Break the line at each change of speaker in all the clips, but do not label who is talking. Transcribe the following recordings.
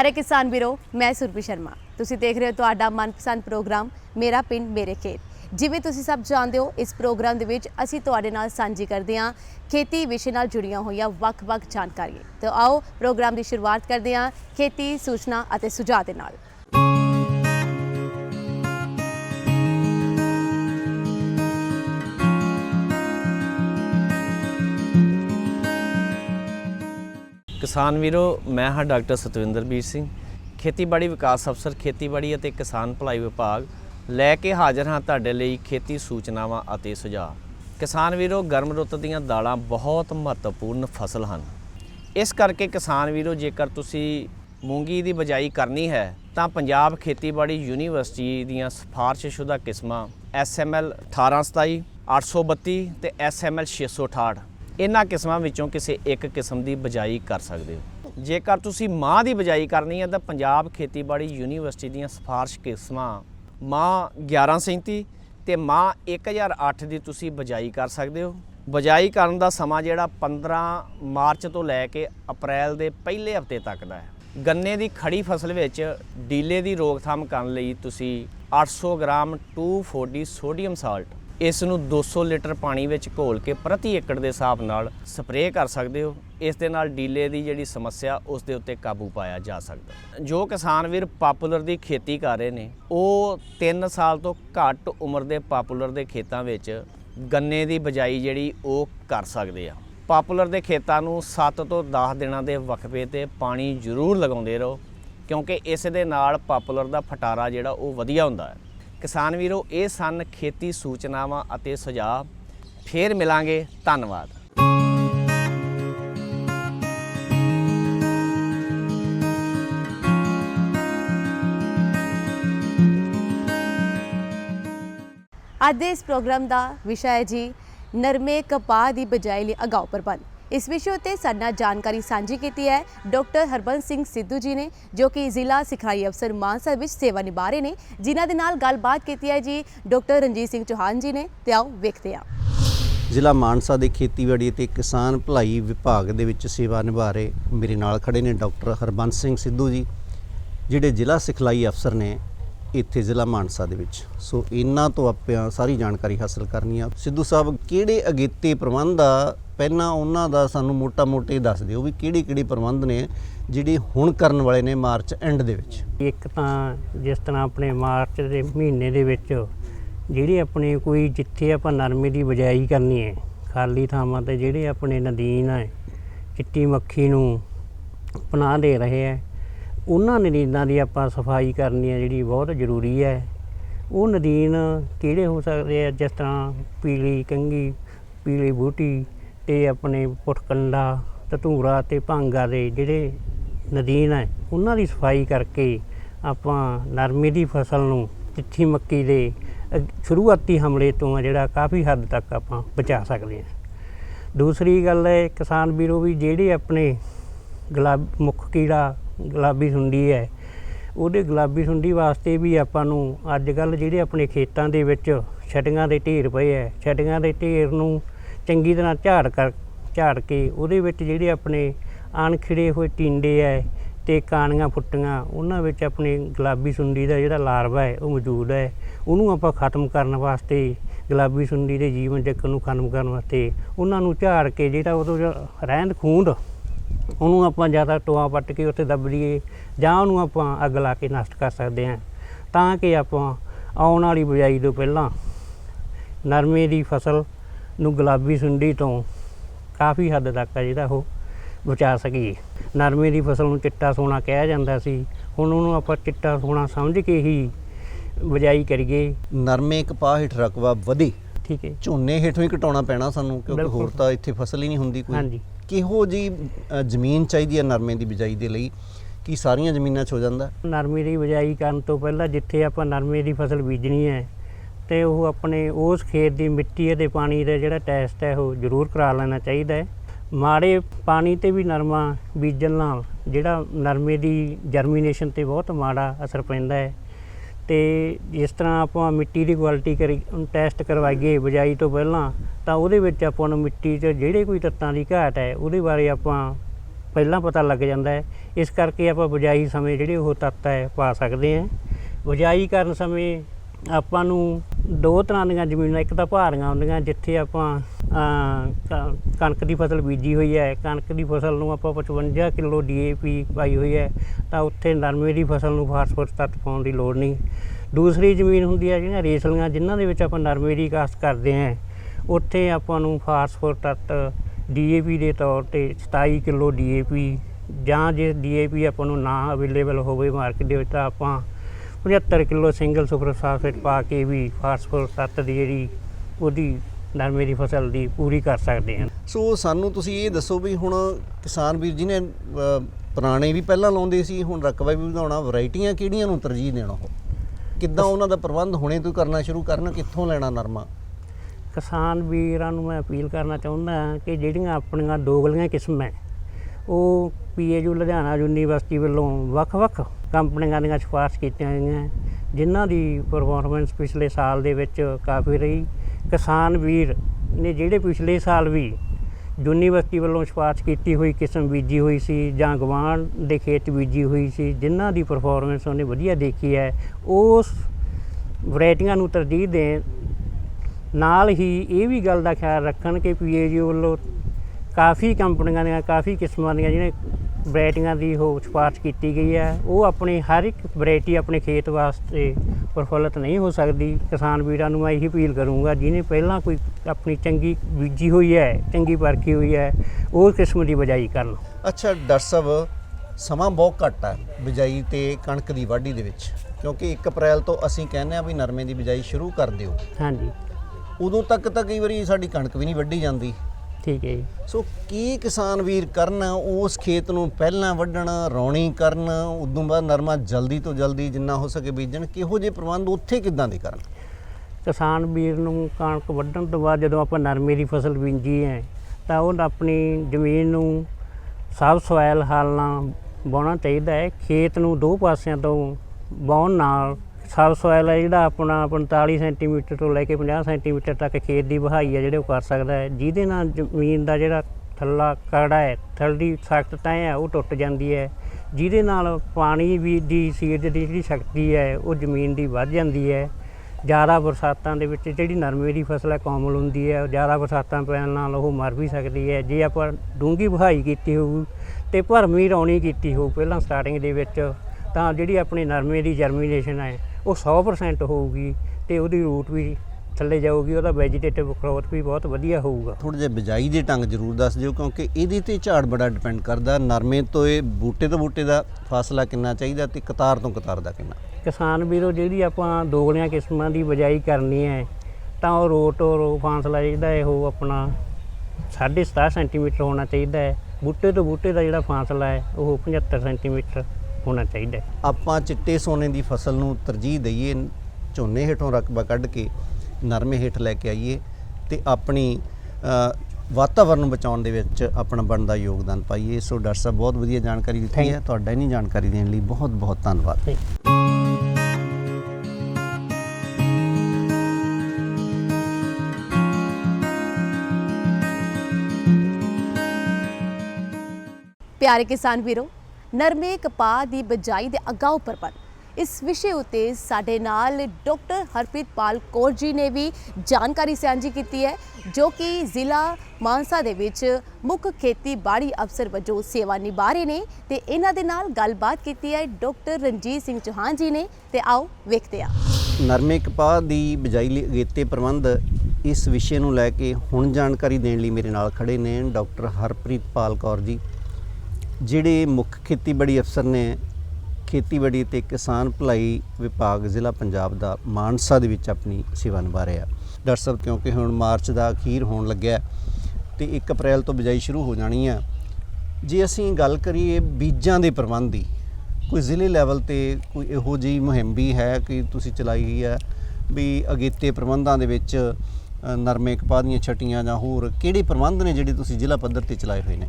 ਪਿਆਰੇ ਕਿਸਾਨ ਵੀਰੋ, ਮੈਂ ਸੁਰਭੀ ਸ਼ਰਮਾ। ਤੁਸੀਂ ਦੇਖ ਰਹੇ ਹੋ ਤੁਹਾਡਾ ਮਨਪਸੰਦ ਪ੍ਰੋਗਰਾਮ, ਮੇਰਾ ਪਿੰਡ ਮੇਰੇ ਖੇਤ। ਜਿਵੇਂ ਤੁਸੀਂ ਸਭ ਜਾਣਦੇ ਹੋ, ਇਸ ਪ੍ਰੋਗਰਾਮ ਦੇ ਵਿੱਚ ਅਸੀਂ ਤੁਹਾਡੇ ਨਾਲ ਸਾਂਝੀ ਕਰਦੇ ਹਾਂ, ਖੇਤੀ ਵਿਸ਼ੇ ਨਾਲ ਜੁੜੀਆਂ ਹੋਈਆਂ ਵੱਖ-ਵੱਖ ਜਾਣਕਾਰੀਆਂ। ਤਾਂ ਆਓ ਪ੍ਰੋਗਰਾਮ ਦੀ ਸ਼ੁਰੂਆਤ ਕਰਦੇ ਹਾਂ, ਖੇਤੀ ਸੂਚਨਾ ਅਤੇ ਸੁਝਾਅ ਦੇ ਨਾਲ।
ਕਿਸਾਨ ਵੀਰੋ, ਮੈਂ ਹਾਂ ਡਾਕਟਰ ਸਤਵਿੰਦਰਬੀਰ ਸਿੰਘ, ਖੇਤੀਬਾੜੀ ਵਿਕਾਸ ਅਫਸਰ, ਖੇਤੀਬਾੜੀ ਅਤੇ ਕਿਸਾਨ ਭਲਾਈ ਵਿਭਾਗ ਲੈ ਕੇ ਹਾਜ਼ਰ ਹਾਂ ਤੁਹਾਡੇ ਲਈ ਖੇਤੀ ਸੂਚਨਾਵਾਂ ਅਤੇ ਸੁਝਾਅ। ਕਿਸਾਨ ਵੀਰੋ, ਗਰਮ ਰੁੱਤ ਦੀਆਂ ਦਾਲਾਂ ਬਹੁਤ ਮਹੱਤਵਪੂਰਨ ਫਸਲ ਹਨ। ਇਸ ਕਰਕੇ ਕਿਸਾਨ ਵੀਰੋ, ਜੇਕਰ ਤੁਸੀਂ ਮੂੰਗੀ ਦੀ ਬਜਾਈ ਕਰਨੀ ਹੈ, ਤਾਂ ਪੰਜਾਬ ਖੇਤੀਬਾੜੀ ਯੂਨੀਵਰਸਿਟੀ ਦੀਆਂ ਸਿਫਾਰਸ਼ਸ਼ੁਦਾ ਕਿਸਮਾਂ SML 1827 832 ਤੇ SML 668 ਇਹਨਾਂ ਕਿਸਮਾਂ ਵਿੱਚੋਂ ਕਿਸੇ ਇੱਕ ਕਿਸਮ ਦੀ ਬਜਾਈ ਕਰ ਸਕਦੇ ਹੋ। ਜੇਕਰ ਤੁਸੀਂ ਮਾਂ ਦੀ ਬਜਾਈ ਕਰਨੀ ਹੈ, ਤਾਂ ਪੰਜਾਬ ਖੇਤੀਬਾੜੀ ਯੂਨੀਵਰਸਿਟੀ ਦੀਆਂ ਸਿਫਾਰਸ਼ ਕਿਸਮਾਂ ਮਾਂ 1137 ਤੇ ਮਾਂ 1008 ਦੀ ਤੁਸੀਂ ਬਜਾਈ ਕਰ ਸਕਦੇ ਹੋ। ਬਜਾਈ ਕਰਨ ਦਾ ਸਮਾਂ ਜਿਹੜਾ 15 ਮਾਰਚ ਤੋਂ ਲੈ ਕੇ ਅਪ੍ਰੈਲ ਦੇ ਪਹਿਲੇ ਹਫ਼ਤੇ ਤੱਕ ਦਾ ਹੈ। ਗੰਨੇ ਦੀ ਖੜੀ ਫਸਲ ਵਿੱਚ ਡੀਲੇ ਦੀ ਰੋਕਥਾਮ ਕਰਨ ਲਈ ਤੁਸੀਂ 800 ਗ੍ਰਾਮ 240 ਸੋਡੀਅਮ ਸਾਲਟ ਇਸ ਨੂੰ 200 ਲੀਟਰ ਪਾਣੀ ਵਿੱਚ ਘੋਲ ਕੇ ਪ੍ਰਤੀ ਏਕੜ ਦੇ ਹਿਸਾਬ ਨਾਲ ਸਪਰੇਅ ਕਰ ਸਕਦੇ ਹੋ। ਇਸ ਦੇ ਨਾਲ ਡੀਲੇ ਦੀ ਜਿਹੜੀ ਸਮੱਸਿਆ, ਉਸ ਦੇ ਉੱਤੇ ਕਾਬੂ ਪਾਇਆ ਜਾ ਸਕਦਾ। ਜੋ ਕਿਸਾਨ ਵੀਰ ਪਾਪੂਲਰ ਦੀ ਖੇਤੀ ਕਰ ਰਹੇ ਨੇ, ਉਹ 3 ਸਾਲ ਤੋਂ ਘੱਟ ਉਮਰ ਦੇ ਪਾਪੂਲਰ ਦੇ ਖੇਤਾਂ ਵਿੱਚ ਗੰਨੇ ਦੀ ਬਜਾਈ ਜਿਹੜੀ, ਉਹ ਕਰ ਸਕਦੇ ਆ। ਪਾਪੂਲਰ ਦੇ ਖੇਤਾਂ ਨੂੰ 7 ਤੋਂ 10 ਦਿਨਾਂ ਦੇ ਵਕਫੇ ਤੇ ਪਾਣੀ ਜ਼ਰੂਰ ਲਗਾਉਂਦੇ ਰਹੋ, ਕਿਉਂਕਿ ਇਸ ਦੇ ਨਾਲ ਪਾਪੂਲਰ ਦਾ ਫਟਾਰਾ ਜਿਹੜਾ, ਉਹ ਵਧੀਆ ਹੁੰਦਾ ਹੈ। ਕਿਸਾਨ ਵੀਰੋ, ਇਹ ਸਨ ਖੇਤੀ ਸੂਚਨਾਵਾਂ ਅਤੇ ਸੁਝਾਅ। ਫੇਰ ਮਿਲਾਂਗੇ, ਧੰਨਵਾਦ।
ਅੱਜ ਦੇ ਇਸ ਪ੍ਰੋਗਰਾਮ ਦਾ ਵਿਸ਼ਾ ਹੈ ਜੀ, ਨਰਮੇ ਕਪਾਹ ਦੀ ਬਜਾਈ ਲਈ ਅਗਾਊ ਪ੍ਰਬੰਧ। ਇਸ ਵਿਸ਼ੇ ਉੱਤੇ ਸਾਡੇ ਨਾਲ ਜਾਣਕਾਰੀ ਸਾਂਝੀ ਕੀਤੀ ਹੈ ਡਾਕਟਰ ਹਰਬੰਸ ਸਿੰਘ ਸਿੱਧੂ ਜੀ ਨੇ, ਜੋ ਕਿ ਜ਼ਿਲ੍ਹਾ ਸਿਖਲਾਈ ਅਫਸਰ ਮਾਨਸਾ ਵਿੱਚ ਸੇਵਾ ਨਿਭਾ ਰਹੇ ਨੇ, ਜਿਨ੍ਹਾਂ ਦੇ ਨਾਲ ਗੱਲਬਾਤ ਕੀਤੀ ਹੈ ਜੀ ਡਾਕਟਰ ਰਣਜੀਤ ਸਿੰਘ ਚੌਹਾਨ ਜੀ ਨੇ, ਤੇ ਆਓ ਵੇਖਦੇ ਹਾਂ।
ਜ਼ਿਲ੍ਹਾ ਮਾਨਸਾ ਦੇ ਖੇਤੀਬਾੜੀ ਅਤੇ ਕਿਸਾਨ ਭਲਾਈ ਵਿਭਾਗ ਦੇ ਵਿੱਚ ਸੇਵਾ ਨਿਭਾ ਰਹੇ ਮੇਰੇ ਨਾਲ ਖੜੇ ਨੇ ਡਾਕਟਰ ਹਰਬੰਸ ਸਿੰਘ ਸਿੱਧੂ ਜੀ, ਜਿਹੜੇ ਜ਼ਿਲ੍ਹਾ ਸਿਖਲਾਈ ਅਫਸਰ ਨੇ ਇੱਥੇ ਜ਼ਿਲ੍ਹਾ ਮਾਨਸਾ ਦੇ ਵਿੱਚ। ਸੋ ਇਹਨਾਂ ਤੋਂ ਆਪਾਂ ਸਾਰੀ ਜਾਣਕਾਰੀ ਹਾਸਲ ਕਰਨੀ ਆ। ਸਿੱਧੂ ਸਾਹਿਬ, ਕਿਹੜੇ ਅਗੇਤੇ ਪ੍ਰਬੰਧ ਆ ਪਹਿਲਾਂ ਉਹਨਾਂ ਦਾ ਸਾਨੂੰ ਮੋਟਾ-ਮੋਟੇ ਦੱਸ ਦਿਓ ਵੀ ਕਿਹੜੇ ਕਿਹੜੇ ਪ੍ਰਬੰਧ ਨੇ ਜਿਹੜੇ ਹੁਣ ਕਰਨ ਵਾਲੇ ਨੇ ਮਾਰਚ ਐਂਡ ਦੇ ਵਿੱਚ।
ਇੱਕ ਤਾਂ ਜਿਸ ਤਰ੍ਹਾਂ ਆਪਣੇ ਮਾਰਚ ਦੇ ਮਹੀਨੇ ਦੇ ਵਿੱਚ ਜਿਹੜੀ ਆਪਣੇ ਕੋਈ ਜਿੱਥੇ ਆਪਾਂ ਨਰਮੇ ਦੀ ਬਜਾਈ ਕਰਨੀ ਹੈ, ਖਾਲੀ ਥਾਵਾਂ ਤੇ ਜਿਹੜੇ ਆਪਣੇ ਨਦੀਨ ਹੈ, ਚਿੱਟੀ ਮੱਖੀ ਨੂੰ ਪਨਾਹ ਦੇ ਰਹੇ ਹੈ, ਉਹਨਾਂ ਨਦੀਨਾਂ ਦੀ ਆਪਾਂ ਸਫ਼ਾਈ ਕਰਨੀ ਹੈ ਜਿਹੜੀ ਬਹੁਤ ਜ਼ਰੂਰੀ ਹੈ। ਉਹ ਨਦੀਨ ਕਿਹੜੇ ਹੋ ਸਕਦੇ ਆ? ਜਿਸ ਤਰ੍ਹਾਂ ਪੀਲੀ ਕੰਗੀ ਪੀਲੀ ਬੂਟੀ ਤੇ ਆਪਣੇ ਪੁਟਕੰਡਾ, ਧਤੂਰਾ ਤੇ ਭਾਂਗਾ ਦੇ ਜਿਹੜੇ ਨਦੀਨ ਹੈ, ਉਹਨਾਂ ਦੀ ਸਫ਼ਾਈ ਕਰਕੇ ਆਪਾਂ ਨਰਮੇ ਦੀ ਫਸਲ ਨੂੰ ਚਿੱਠੀ ਮੱਕੀ ਦੇ ਅਹ ਸ਼ੁਰੂਆਤੀ ਹਮਲੇ ਤੋਂ ਆ ਜਿਹੜਾ ਕਾਫੀ ਹੱਦ ਤੱਕ ਆਪਾਂ ਬਚਾ ਸਕਦੇ ਹਾਂ। ਦੂਸਰੀ ਗੱਲ ਹੈ, ਕਿਸਾਨ ਵੀਰੋ ਵੀ ਜਿਹੜੇ ਆਪਣੇ ਗੁਲਾਬ, ਮੁੱਖ ਕੀੜਾ ਗੁਲਾਬੀ ਸੁੰਡੀ ਹੈ, ਉਹਦੇ ਗੁਲਾਬੀ ਸੁੰਡੀ ਵਾਸਤੇ ਵੀ ਆਪਾਂ ਨੂੰ ਅੱਜ ਕੱਲ ਜਿਹੜੇ ਆਪਣੇ ਖੇਤਾਂ ਦੇ ਵਿੱਚ ਛਟੀਆਂ ਦੇ ਢੇਰ ਪਏ ਹੈ, ਛਟੀਆਂ ਦੇ ਢੇਰ ਨੂੰ ਚੰਗੀ ਤਰ੍ਹਾਂ ਝਾੜ ਕਰ, ਝਾੜ ਕੇ ਉਹਦੇ ਵਿੱਚ ਜਿਹੜੇ ਆਪਣੇ ਅਣਖਿੜੇ ਹੋਏ ਟਿੰਡੇ ਹੈ ਤੇ ਕਾਣੀਆਂ ਫੁੱਟੀਆਂ, ਉਹਨਾਂ ਵਿੱਚ ਆਪਣੇ ਗੁਲਾਬੀ ਸੁੰਡੀ ਦਾ ਜਿਹੜਾ ਲਾਰਵਾ ਹੈ ਉਹ ਮੌਜੂਦ ਹੈ ਉਹਨੂੰ ਆਪਾਂ ਖਤਮ ਕਰਨ ਵਾਸਤੇ, ਗੁਲਾਬੀ ਸੁੰਡੀ ਦੇ ਜੀਵਨ ਚੱਕਰ ਨੂੰ ਖਤਮ ਕਰਨ ਵਾਸਤੇ ਉਹਨਾਂ ਨੂੰ ਝਾੜ ਕੇ ਜਿਹੜਾ ਉਹ ਜਿਹੜਾ ਰਹਿੰਦ ਖੂੰਦ ਉਹਨੂੰ ਆਪਾਂ ਜ਼ਿਆਦਾ ਟੋਆ ਪੱਟ ਕੇ ਉੱਥੇ ਦੱਬ ਲਈਏ ਜਾਂ ਉਹਨੂੰ ਆਪਾਂ ਅੱਗ ਲਾ ਕੇ ਨਸ਼ਟ ਕਰ ਸਕਦੇ ਹਾਂ। ਤਾਂ ਕਿ ਆਪਾਂ ਆਉਣ ਵਾਲੀ ਬਿਜਾਈ ਤੋਂ ਪਹਿਲਾਂ ਨਰਮੇ ਦੀ ਫਸਲ ਨੂੰ ਗੁਲਾਬੀ ਸੁੰਡੀ ਤੋਂ ਕਾਫੀ ਹੱਦ ਤੱਕ ਆ ਜਿਹੜਾ ਉਹ ਬਚਾ ਸਕੀਏ। ਨਰਮੇ ਦੀ ਫਸਲ ਨੂੰ ਚਿੱਟਾ ਸੋਨਾ ਕਿਹਾ ਜਾਂਦਾ ਸੀ। ਹੁਣ ਉਹਨੂੰ ਆਪਾਂ ਚਿੱਟਾ ਸੋਨਾ ਸਮਝ ਕੇ ਹੀ ਬਿਜਾਈ ਕਰੀਏ।
ਨਰਮੇ ਕਪਾਹ ਹੇਠ ਰਕਬਾ ਵਧੇ।
ਠੀਕ ਹੈ।
ਝੋਨੇ ਹੇਠੋਂ ਹੀ ਘਟਾਉਣਾ ਪੈਣਾ ਸਾਨੂੰ ਕਿਉਂਕਿ। ਹੋਰ ਤਾਂ ਇੱਥੇ ਫਸਲ ਹੀ ਨਹੀਂ ਹੁੰਦੀ ਕੋਈ।
ਹਾਂਜੀ।
ਕਿਹੋ ਜੀ ਜ਼ਮੀਨ ਚਾਹੀਦੀ ਹੈ ਨਰਮੇ ਦੀ ਬਿਜਾਈ ਦੇ ਲਈ? ਕੀ ਸਾਰੀਆਂ ਜ਼ਮੀਨਾਂ 'ਚ ਹੋ ਜਾਂਦਾ?
ਨਰਮੇ ਦੀ ਬਿਜਾਈ ਕਰਨ ਤੋਂ ਪਹਿਲਾਂ ਜਿੱਥੇ ਆਪਾਂ ਨਰਮੇ ਦੀ ਫਸਲ ਬੀਜਣੀ ਹੈ ਤੇ ਉਹ ਆਪਣੇ ਉਸ ਖੇਤ ਦੀ ਮਿੱਟੀ ਅਤੇ ਪਾਣੀ ਦਾ ਜਿਹੜਾ ਟੈਸਟ ਹੈ, ਉਹ ਜ਼ਰੂਰ ਕਰਾ ਲੈਣਾ ਚਾਹੀਦਾ ਹੈ। ਮਾੜੇ ਪਾਣੀ ਤੇ ਵੀ ਨਰਮਾ ਬੀਜਣ ਨਾਲ ਜਿਹੜਾ ਨਰਮੇ ਦੀ ਜਰਮੀਨੇਸ਼ਨ ਤੇ ਬਹੁਤ ਮਾੜਾ ਅਸਰ ਪੈਂਦਾ ਹੈ। ਤੇ ਜਿਸ ਤਰ੍ਹਾਂ ਆਪਾਂ ਮਿੱਟੀ ਦੀ ਕੁਆਲਿਟੀ ਕਰੀ ਟੈਸਟ ਕਰਵਾਈਏ ਬਿਜਾਈ ਤੋਂ ਪਹਿਲਾਂ, ਤਾਂ ਉਹਦੇ ਵਿੱਚ ਆਪਾਂ ਨੂੰ ਮਿੱਟੀ 'ਚ ਜਿਹੜੇ ਕੋਈ ਤੱਤਾਂ ਦੀ ਘਾਟ ਹੈ, ਉਹਦੇ ਬਾਰੇ ਆਪਾਂ ਪਹਿਲਾਂ ਪਤਾ ਲੱਗ ਜਾਂਦਾ ਹੈ। ਇਸ ਕਰਕੇ ਆਪਾਂ ਬਿਜਾਈ ਸਮੇਂ ਜਿਹੜੇ ਉਹ ਤੱਤ ਹੈ, ਪਾ ਸਕਦੇ ਹਾਂ। ਬਿਜਾਈ ਕਰਨ ਸਮੇਂ ਆਪਾਂ ਨੂੰ ਦੋ ਤਰ੍ਹਾਂ ਦੀਆਂ ਜ਼ਮੀਨਾਂ, ਇੱਕ ਤਾਂ ਭਾਰੀਆਂ ਹੁੰਦੀਆਂ, ਜਿੱਥੇ ਆਪਾਂ ਕ- ਕਣਕ ਦੀ ਫਸਲ ਬੀਜੀ ਹੋਈ ਹੈ, ਕਣਕ ਦੀ ਫਸਲ ਨੂੰ ਆਪਾਂ 55 ਕਿਲੋ ਡੀਏਪੀ ਪਾਈ ਹੋਈ ਹੈ, ਤਾਂ ਉੱਥੇ ਨਰਮੇ ਦੀ ਫਸਲ ਨੂੰ ਫਾਸਫੋਰਸ ਤੱਤ ਪਾਉਣ ਦੀ ਲੋੜ ਨਹੀਂ। ਦੂਸਰੀ ਜ਼ਮੀਨ ਹੁੰਦੀ ਹੈ ਜਿਹੜੀਆਂ ਰੇਸਲੀਆਂ, ਜਿਨ੍ਹਾਂ ਦੇ ਵਿੱਚ ਆਪਾਂ ਨਰਮੇ ਦੀ ਕਾਸ਼ਤ ਕਰਦੇ ਹਾਂ, ਉੱਥੇ ਆਪਾਂ ਨੂੰ ਫਾਸਫੋਰਸ ਤੱਤ ਡੀਏਪੀ ਦੇ ਤੌਰ ਤੇ 27 ਕਿਲੋ ਡੀਏਪੀ ਜਾਂ ਜੇ ਡੀਏਪੀ ਆਪਾਂ ਨੂੰ ਨਾ ਅਵੇਲੇਬਲ ਹੋਵੇ ਮਾਰਕੀਟ ਦੇ ਵਿੱਚ, ਤਾਂ ਆਪਾਂ 75 ਕਿਲੋ ਸਿੰਗਲ ਸੁਪਰ ਫਾਸਫੇਟ ਪਾ ਕੇ ਵੀ ਫਾਸਫੋਰਸ ਤੱਤ ਦੀ ਜਿਹੜੀ ਉਹਦੀ ਨਰਮੇ ਦੀ ਫਸਲ ਦੀ ਪੂਰੀ ਕਰ ਸਕਦੇ ਹਾਂ।
ਸੋ ਸਾਨੂੰ ਤੁਸੀਂ ਇਹ ਦੱਸੋ ਵੀ ਹੁਣ ਕਿਸਾਨ ਵੀਰ ਜੀ ਨੇ ਪੁਰਾਣੇ ਵੀ ਪਹਿਲਾਂ ਲਾਉਂਦੇ ਸੀ ਹੁਣ ਰਕਬਾ ਵੀ ਵਧਾਉਣਾ ਵੈਰਾਈਟੀਆਂ ਕਿਹੜੀਆਂ ਨੂੰ ਤਰਜੀਹ ਦੇਣਾ ਉਹ? ਕਿੱਦਾਂ ਉਹਨਾਂ ਦਾ ਪ੍ਰਬੰਧ ਹੁਣੇ ਤੋਂ ਕਰਨਾ ਸ਼ੁਰੂ ਕਰਨ ਕਿੱਥੋਂ ਲੈਣਾ ਨਰਮਾ?
ਕਿਸਾਨ ਵੀਰਾਂ ਨੂੰ ਮੈਂ ਅਪੀਲ ਕਰਨਾ ਚਾਹੁੰਦਾ ਕਿ ਜਿਹੜੀਆਂ ਆਪਣੀਆਂ ਦੋਗਲੀਆਂ ਕਿਸਮਾਂ ਉਹ ਪੀਏਯੂ ਲੁਧਿਆਣਾ ਯੂਨੀਵਰਸਿਟੀ ਵੱਲੋਂ ਵੱਖ-ਵੱਖ ਕੰਪਨੀਆਂ ਦੀਆਂ ਸਿਫਾਰਸ਼ ਕੀਤੀਆਂ ਗਈਆਂ। ਜਿਨ੍ਹਾਂ ਦੀ ਪਰਫਾਰਮੈਂਸ ਪਿਛਲੇ ਸਾਲ ਦੇ ਵਿੱਚ ਕਾਫੀ ਰਹੀ। ਕਿਸਾਨ ਵੀਰ ਨੇ ਜਿਹੜੇ ਪਿਛਲੇ ਸਾਲ ਵੀ ਯੂਨੀਵਰਸਿਟੀ ਵੱਲੋਂ ਸਿਫਾਰਸ਼ ਕੀਤੀ ਹੋਈ ਕਿਸਮ ਬੀਜੀ ਹੋਈ ਸੀ ਜਾਂ ਗਵਾਂਢ ਦੇ ਖੇਤ 'ਚ ਬੀਜੀ ਹੋਈ ਸੀ, ਜਿਨ੍ਹਾਂ ਦੀ ਪਰਫਾਰਮੈਂਸ ਉਹਨੇ ਵਧੀਆ ਦੇਖੀ ਹੈ, ਉਸ ਵੈਰਾਈਟੀਆਂ ਨੂੰ ਤਰਜੀਹ ਦੇਣ ਨਾਲ ਹੀ ਇਹ ਵੀ ਗੱਲ ਦਾ ਖਿਆਲ ਰੱਖਣ ਕਿ ਪੀਏਯੂ ਵੱਲੋਂ ਕਾਫੀ ਕੰਪਨੀਆਂ ਦੀਆਂ ਕਾਫੀ ਕਿਸਮਾਂ ਦੀਆਂ ਜਿਹੜੇ ਵੈਰਾਈਟੀਆਂ ਦੀ ਉਹ ਸਿਫਾਰਸ਼ ਕੀਤੀ ਗਈ ਹੈ। ਉਹ ਆਪਣੀ ਹਰ ਇੱਕ ਵੈਰਾਈਟੀ ਆਪਣੇ ਖੇਤ ਵਾਸਤੇ ਪ੍ਰਫੁੱਲਤ ਨਹੀਂ ਹੋ ਸਕਦੀ। ਕਿਸਾਨ ਵੀਰਾਂ ਨੂੰ ਮੈਂ ਇਹੀ ਅਪੀਲ ਕਰੂੰਗਾ ਜਿਹਨੇ ਪਹਿਲਾਂ ਕੋਈ ਆਪਣੀ ਚੰਗੀ ਬੀਜੀ ਹੋਈ ਹੈ ਚੰਗੀ ਪਰਖੀ ਹੋਈ ਹੈ ਉਹ ਕਿਸਮ ਦੀ ਬਜਾਈ ਕਰਨ
ਅੱਛਾ ਡਾਕਟਰ ਸਾਹਿਬ ਸਮਾਂ ਬਹੁਤ ਘੱਟ ਹੈ ਬਿਜਾਈ ਤੇ ਕਣਕ ਦੀ ਵਾਢੀ ਦੇ ਵਿੱਚ। ਕਿਉਂਕਿ 1 ਅਪ੍ਰੈਲ ਤੋਂ ਅਸੀਂ ਕਹਿੰਦੇ ਆ ਵੀ ਨਰਮੇ ਦੀ ਬਿਜਾਈ ਸ਼ੁਰੂ ਕਰ ਦਿਓ।
ਹਾਂਜੀ।
ਉਦੋਂ ਤੱਕ ਤਾਂ ਕਈ ਵਾਰੀ ਸਾਡੀ ਕਣਕ ਵੀ ਨਹੀਂ ਵੱਢੀ ਜਾਂਦੀ।
ਠੀਕ ਹੈ ਜੀ।
ਸੋ ਕੀ ਕਿਸਾਨ ਵੀਰ ਕਰਨ ਉਸ ਖੇਤ ਨੂੰ ਪਹਿਲਾਂ ਵੱਢਣ ਰੌਣੀ ਕਰਨ ਉਦੋਂ ਬਾਅਦ ਨਰਮਾ ਜਲਦੀ ਤੋਂ ਜਲਦੀ ਜਿੰਨਾ ਹੋ ਸਕੇ ਬੀਜਣ ਕਿਹੋ ਜਿਹੇ ਪ੍ਰਬੰਧ ਉੱਥੇ ਕਿੱਦਾਂ ਦੇ ਕਰਨ?
ਕਿਸਾਨ ਵੀਰ ਨੂੰ ਕਣਕ ਵੱਢਣ ਤੋਂ ਬਾਅਦ ਜਦੋਂ ਆਪਾਂ ਨਰਮੇ ਦੀ ਫਸਲ ਬੀਜੀ ਹੈ ਤਾਂ ਉਹ ਆਪਣੀ ਜ਼ਮੀਨ ਨੂੰ ਸਬ ਸੋਇਲ ਹਾਲ ਨਾਲ ਵਾਹੁਣਾ ਚਾਹੀਦਾ ਹੈ ਖੇਤ ਨੂੰ ਦੋ ਪਾਸਿਆਂ ਤੋਂ ਵਾਹੁਣ ਨਾਲ ਸਬ ਸੋਇਲ ਹੈ ਜਿਹੜਾ ਆਪਣਾ 45 ਸੈਂਟੀਮੀਟਰ ਤੋਂ ਲੈ ਕੇ 50 ਸੈਂਟੀਮੀਟਰ ਤੱਕ ਖੇਤ ਦੀ ਵਹਾਈ ਹੈ ਜਿਹੜੇ ਉਹ ਕਰ ਸਕਦਾ ਹੈ। ਜਿਹਦੇ ਨਾਲ ਜ਼ਮੀਨ ਦਾ ਜਿਹੜਾ ਥੱਲਾ ਕੜਾ ਹੈ ਥੱਲੜੀ ਸਖਤ ਤੈਂ ਹੈ, ਉਹ ਟੁੱਟ ਜਾਂਦੀ ਹੈ। ਜਿਹਦੇ ਨਾਲ ਪਾਣੀ ਵੀ ਦੀ ਸੀਡ ਦੀ ਜਿਹੜੀ ਸ਼ਕਤੀ ਹੈ, ਉਹ ਜ਼ਮੀਨ ਦੀ ਵੱਧ ਜਾਂਦੀ ਹੈ। ਜ਼ਿਆਦਾ ਬਰਸਾਤਾਂ ਦੇ ਵਿੱਚ ਜਿਹੜੀ ਨਰਮੇ ਦੀ ਫਸਲ ਹੈ, ਕੋਮਲ ਹੁੰਦੀ ਹੈ। ਜ਼ਿਆਦਾ ਬਰਸਾਤਾਂ ਪੈਣ ਨਾਲ ਉਹ ਮਰ ਵੀ ਸਕਦੀ ਹੈ। ਜੇ ਆਪਾਂ ਡੂੰਘੀ ਵਹਾਈ ਕੀਤੀ ਹੋਊ ਤੇ ਭਰਮੀ ਰੌਣੀ ਕੀਤੀ ਹੋਊ ਪਹਿਲਾਂ ਸਟਾਰਟਿੰਗ ਦੇ ਵਿੱਚ, ਤਾਂ ਜਿਹੜੀ ਆਪਣੀ ਨਰਮੇ ਦੀ ਜਰਮੀਨੇਸ਼ਨ ਹੈ ਉਹ 100% ਹੋਊਗੀ ਤੇ ਉਹਦੀ ਰੂਟ ਵੀ ਥੱਲੇ ਜਾਊਗੀ ਉਹਦਾ ਵੈਜੀਟੇਟਿਵ ਗਰੋਥ ਵੀ ਬਹੁਤ ਵਧੀਆ ਹੋਊਗਾ।
ਥੋੜਾ ਜਿਹਾ ਬਿਜਾਈ ਦੇ ਢੰਗ ਜ਼ਰੂਰ ਦੱਸ ਦਿਓ ਕਿਉਂਕਿ ਇਹਦੇ ਤੇ ਝਾੜ ਬੜਾ ਡਿਪੈਂਡ ਕਰਦਾ। ਨਰਮੇ ਤੋਂ ਇਹ ਬੂਟੇ ਤੋਂ ਬੂਟੇ ਦਾ ਫਾਸਲਾ ਕਿੰਨਾ ਚਾਹੀਦਾ ਤੇ ਕਤਾਰ ਤੋਂ ਕਤਾਰ ਦਾ ਕਿੰਨਾ?
ਕਿਸਾਨ ਵੀਰੋ ਜਿਹੜੀ ਆਪਾਂ ਦੋਗਲੀਆਂ ਕਿਸਮਾਂ ਦੀ ਬਜਾਈ ਕਰਨੀ ਹੈ ਤਾਂ ਉਹ ਰੋਟ ਔਰ ਫਾਸਲਾ ਜਿਹੜਾ ਹੈ ਉਹ ਆਪਣਾ 7.5 ਸੈਂਟੀਮੀਟਰ ਹੋਣਾ ਚਾਹੀਦਾ ਹੈ। ਬੂਟੇ ਤੋਂ ਬੂਟੇ ਦਾ ਜਿਹੜਾ ਫਾਸਲਾ ਹੈ ਉਹ 75 ਸੈਂਟੀਮੀਟਰ। ਹੋਣਾ ਚਾਹੀਦਾ ਹੈ।
ਆਪਾਂ ਚਿੱਟੇ ਸੋਨੇ ਦੀ ਫਸਲ ਨੂੰ ਤਰਜੀਹ ਦਈਏ ਝੋਨੇ ਹੇਠੋਂ ਰਕਬਾ ਕੱਢ ਕੇ ਨਰਮੇ ਹੇਠ ਲੈ ਕੇ ਆਈਏ ਤੇ ਆਪਣੀ ਅ, ਵਾਤਾਵਰਣ ਨੂੰ ਬਚਾਉਣ ਦੇ ਵਿੱਚ ਆਪਣਾ ਬਣਦਾ ਯੋਗਦਾਨ ਪਾਈਏ। ਸੋ ਡਾਕਟਰ ਸਾਹਿਬ ਬਹੁਤ ਵਧੀਆ ਜਾਣਕਾਰੀ ਦਿੱਤੀ
Thank
ਹੈ। ਤੁਹਾਡਾ ਇਨੀ ਜਾਣਕਾਰੀ ਦੇਣ ਲਈ ਬਹੁਤ ਬਹੁਤ ਧੰਨਵਾਦ।
ਪਿਆਰੇ ਕਿਸਾਨ ਵੀਰੋ ਨਰਮੇ ਕਪਾਹ ਦੀ ਬਜਾਈ ਦੇ ਅਗਾਊ ਪ੍ਰਬੰਧ ਇਸ ਵਿਸ਼ੇ ਉਤੇ ਸਾਡੇ ਨਾਲ ਡਾਕਟਰ ਹਰਪ੍ਰੀਤ ਪਾਲ ਕੌਰ ਜੀ ਨੇ ਵੀ ਜਾਣਕਾਰੀ ਸਾਂਝੀ ਕੀਤੀ ਹੈ, ਜੋ ਕਿ ਜ਼ਿਲ੍ਹਾ ਮਾਨਸਾ ਦੇ ਵਿੱਚ ਮੁੱਖ ਖੇਤੀਬਾੜੀ ਅਫਸਰ ਵਜੋਂ ਸੇਵਾ ਨਿਭਾ ਰਹੇ ਨੇ ਤੇ ਇਹਨਾਂ ਦੇ ਨਾਲ ਗੱਲਬਾਤ ਕੀਤੀ ਹੈ ਡਾਕਟਰ ਰਣਜੀਤ ਸਿੰਘ ਚੌਹਾਨ ਜੀ ਨੇ ਤੇ ਆਓ ਵੇਖਦੇ ਹਾਂ।
ਨਰਮੇ ਕਪਾਹ ਦੀ ਬਿਜਾਈ ਲਈ ਅਗੇਤੇ ਪ੍ਰਬੰਧ ਇਸ ਵਿਸ਼ੇ ਨੂੰ ਲੈ ਕੇ ਹੁਣ ਜਾਣਕਾਰੀ ਦੇਣ ਲਈ ਮੇਰੇ ਨਾਲ ਖੜੇ ਨੇ ਡਾਕਟਰ ਹਰਪ੍ਰੀਤ ਪਾਲ ਕੌਰ ਜੀ। ਜਿਹੜੇ ਮੁੱਖ ਖੇਤੀਬਾੜੀ ਅਫਸਰ ਨੇ, ਖੇਤੀਬਾੜੀ ਤੇ ਕਿਸਾਨ ਭਲਾਈ ਵਿਭਾਗ ਜ਼ਿਲ੍ਹਾ ਪੰਜਾਬ ਦਾ ਮਾਨਸਾ ਦੇ ਵਿੱਚ ਆਪਣੀ ਸੇਵਾ ਨਿਭਾ ਰਿਹਾ। ਡਾਕਟਰ ਸਾਹਿਬ, ਕਿਉਂਕਿ ਹੁਣ ਮਾਰਚ ਦਾ ਅਖੀਰ ਹੋਣ ਲੱਗਿਆ ਹੈ ਤੇ 1 ਅਪ੍ਰੈਲ ਤੋਂ ਬਿਜਾਈ ਸ਼ੁਰੂ ਹੋ ਜਾਣੀ ਆ, ਜੇ ਅਸੀਂ ਗੱਲ ਕਰੀਏ ਬੀਜਾਂ ਦੇ ਪ੍ਰਬੰਧ ਦੀ, ਕੋਈ ਜ਼ਿਲ੍ਹੇ ਲੈਵਲ ਤੇ ਕੋਈ ਇਹੋ ਜਿਹੀ ਮੁਹਿੰਮ ਵੀ ਹੈ ਕਿ ਤੁਸੀਂ ਚਲਾਈ ਗਈ ਹੈ ਵੀ ਅਗੇਤੇ ਪ੍ਰਬੰਧਾਂ ਦੇ ਵਿੱਚ ਨਰਮੇ ਕਪਾਹ ਦੀਆਂ ਛਟੀਆਂ ਜਾਂ ਹੋਰ ਕਿਹੜੇ ਪ੍ਰਬੰਧ ਨੇ ਜਿਹੜੇ ਤੁਸੀਂ ਜ਼ਿਲ੍ਹਾ ਪੱਧਰ ਤੇ ਚਲਾਏ ਹੋਏ ਨੇ?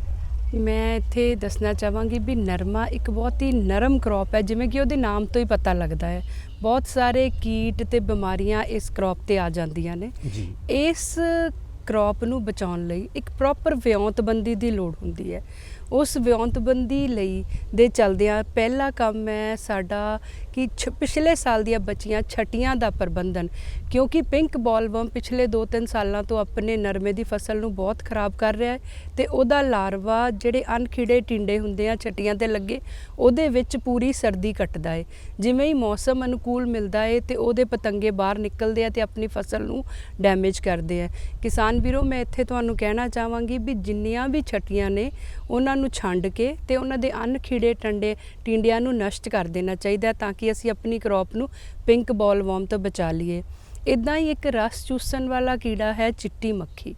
ਮੈਂ ਇੱਥੇ ਦੱਸਣਾ ਚਾਹਾਂਗੀ ਵੀ ਨਰਮਾ ਇੱਕ ਬਹੁਤ ਹੀ ਨਰਮ ਕ੍ਰੌਪ ਹੈ ਜਿਵੇਂ ਕਿ ਉਹਦੇ ਨਾਮ ਤੋਂ ਹੀ ਪਤਾ ਲੱਗਦਾ ਹੈ। ਬਹੁਤ ਸਾਰੇ ਕੀਟ ਤੇ ਬਿਮਾਰੀਆਂ ਇਸ ਕ੍ਰੌਪ ਤੇ ਆ ਜਾਂਦੀਆਂ ਨੇ।
ਜੀ।
ਇਸ ਕ੍ਰੌਪ ਨੂੰ ਬਚਾਉਣ ਲਈ ਇੱਕ ਪ੍ਰੋਪਰ ਵਿਉਂਤਬੰਦੀ ਦੀ ਲੋੜ ਹੁੰਦੀ ਹੈ। ਉਸ ਵਿਉਂਤਬੰਦੀ ਲਈ ਦੇ ਚਲਦਿਆਂ ਪਹਿਲਾ ਕੰਮ ਹੈ ਸਾਡਾ ਕਿ ਛ- ਪਿਛਲੇ ਸਾਲ ਦੀਆਂ ਬੱਚੀਆਂ ਛਟੀਆਂ ਦਾ ਪ੍ਰਬੰਧਨ, ਕਿਉਂਕਿ ਪਿੰਕ ਬੋਲਵਰਮ ਪਿਛਲੇ 2-3 ਸਾਲਾਂ ਤੋਂ ਆਪਣੇ ਨਰਮੇ ਦੀ ਫਸਲ ਨੂੰ ਬਹੁਤ ਖਰਾਬ ਕਰ ਰਿਹਾ ਹੈ ਤੇ ਉਹਦਾ ਲਾਰਵਾ ਜਿਹੜੇ ਅਣਖਿੜੇ ਟਿੰਡੇ ਹੁੰਦੇ ਆ ਛਟੀਆਂ ਤੇ ਲੱਗੇ, ਉਹਦੇ ਵਿੱਚ ਪੂਰੀ ਸਰਦੀ ਕੱਟਦਾ ਹੈ ਜਿਵੇਂ ਹੀ ਮੌਸਮ ਅਨੁਕੂਲ ਮਿਲਦਾ ਹੈ ਤੇ ਉਹਦੇ ਪਤੰਗੇ ਬਾਹਰ ਨਿਕਲਦੇ ਆ ਤੇ ਆਪਣੀ ਫਸਲ ਨੂੰ ਡੈਮੇਜ ਕਰਦੇ ਆ। ਕਿਸਾਨ ਵੀਰੋ, ਮੈਂ ਇੱਥੇ ਤੁਹਾਨੂੰ ਕਹਿਣਾ ਚਾਹਾਂਗੀ ਵੀ ਜਿੰਨੀਆਂ ਵੀ ਛਟੀਆਂ ਨੇ, ਉਹਨਾਂ ਨੂੰ ਛੰਡ ਕੇ ਤੇ ਉਹਨਾਂ ਦੇ ਅਣਖਿੜੇ ਟੰਡੇ, ਟਿੰਡਿਆਂ ਨੂੰ ਨਸ਼ਟ ਕਰ ਦੇਣਾ ਚਾਹੀਦਾ ਹੈ ਤਾਂ ਕਿ ਅਸੀਂ ਆਪਣੀ ਕ੍ਰੌਪ ਨੂੰ ਪਿੰਕ ਬਾਲਵਰਮ ਤੋਂ ਬਚਾ ਲਈਏ। ਇਦਾਂ ਹੀ ਇੱਕ ਰਸ ਚੂਸਣ ਵਾਲਾ ਕੀੜਾ ਹੈ ਚਿੱਟੀ ਮੱਖੀ।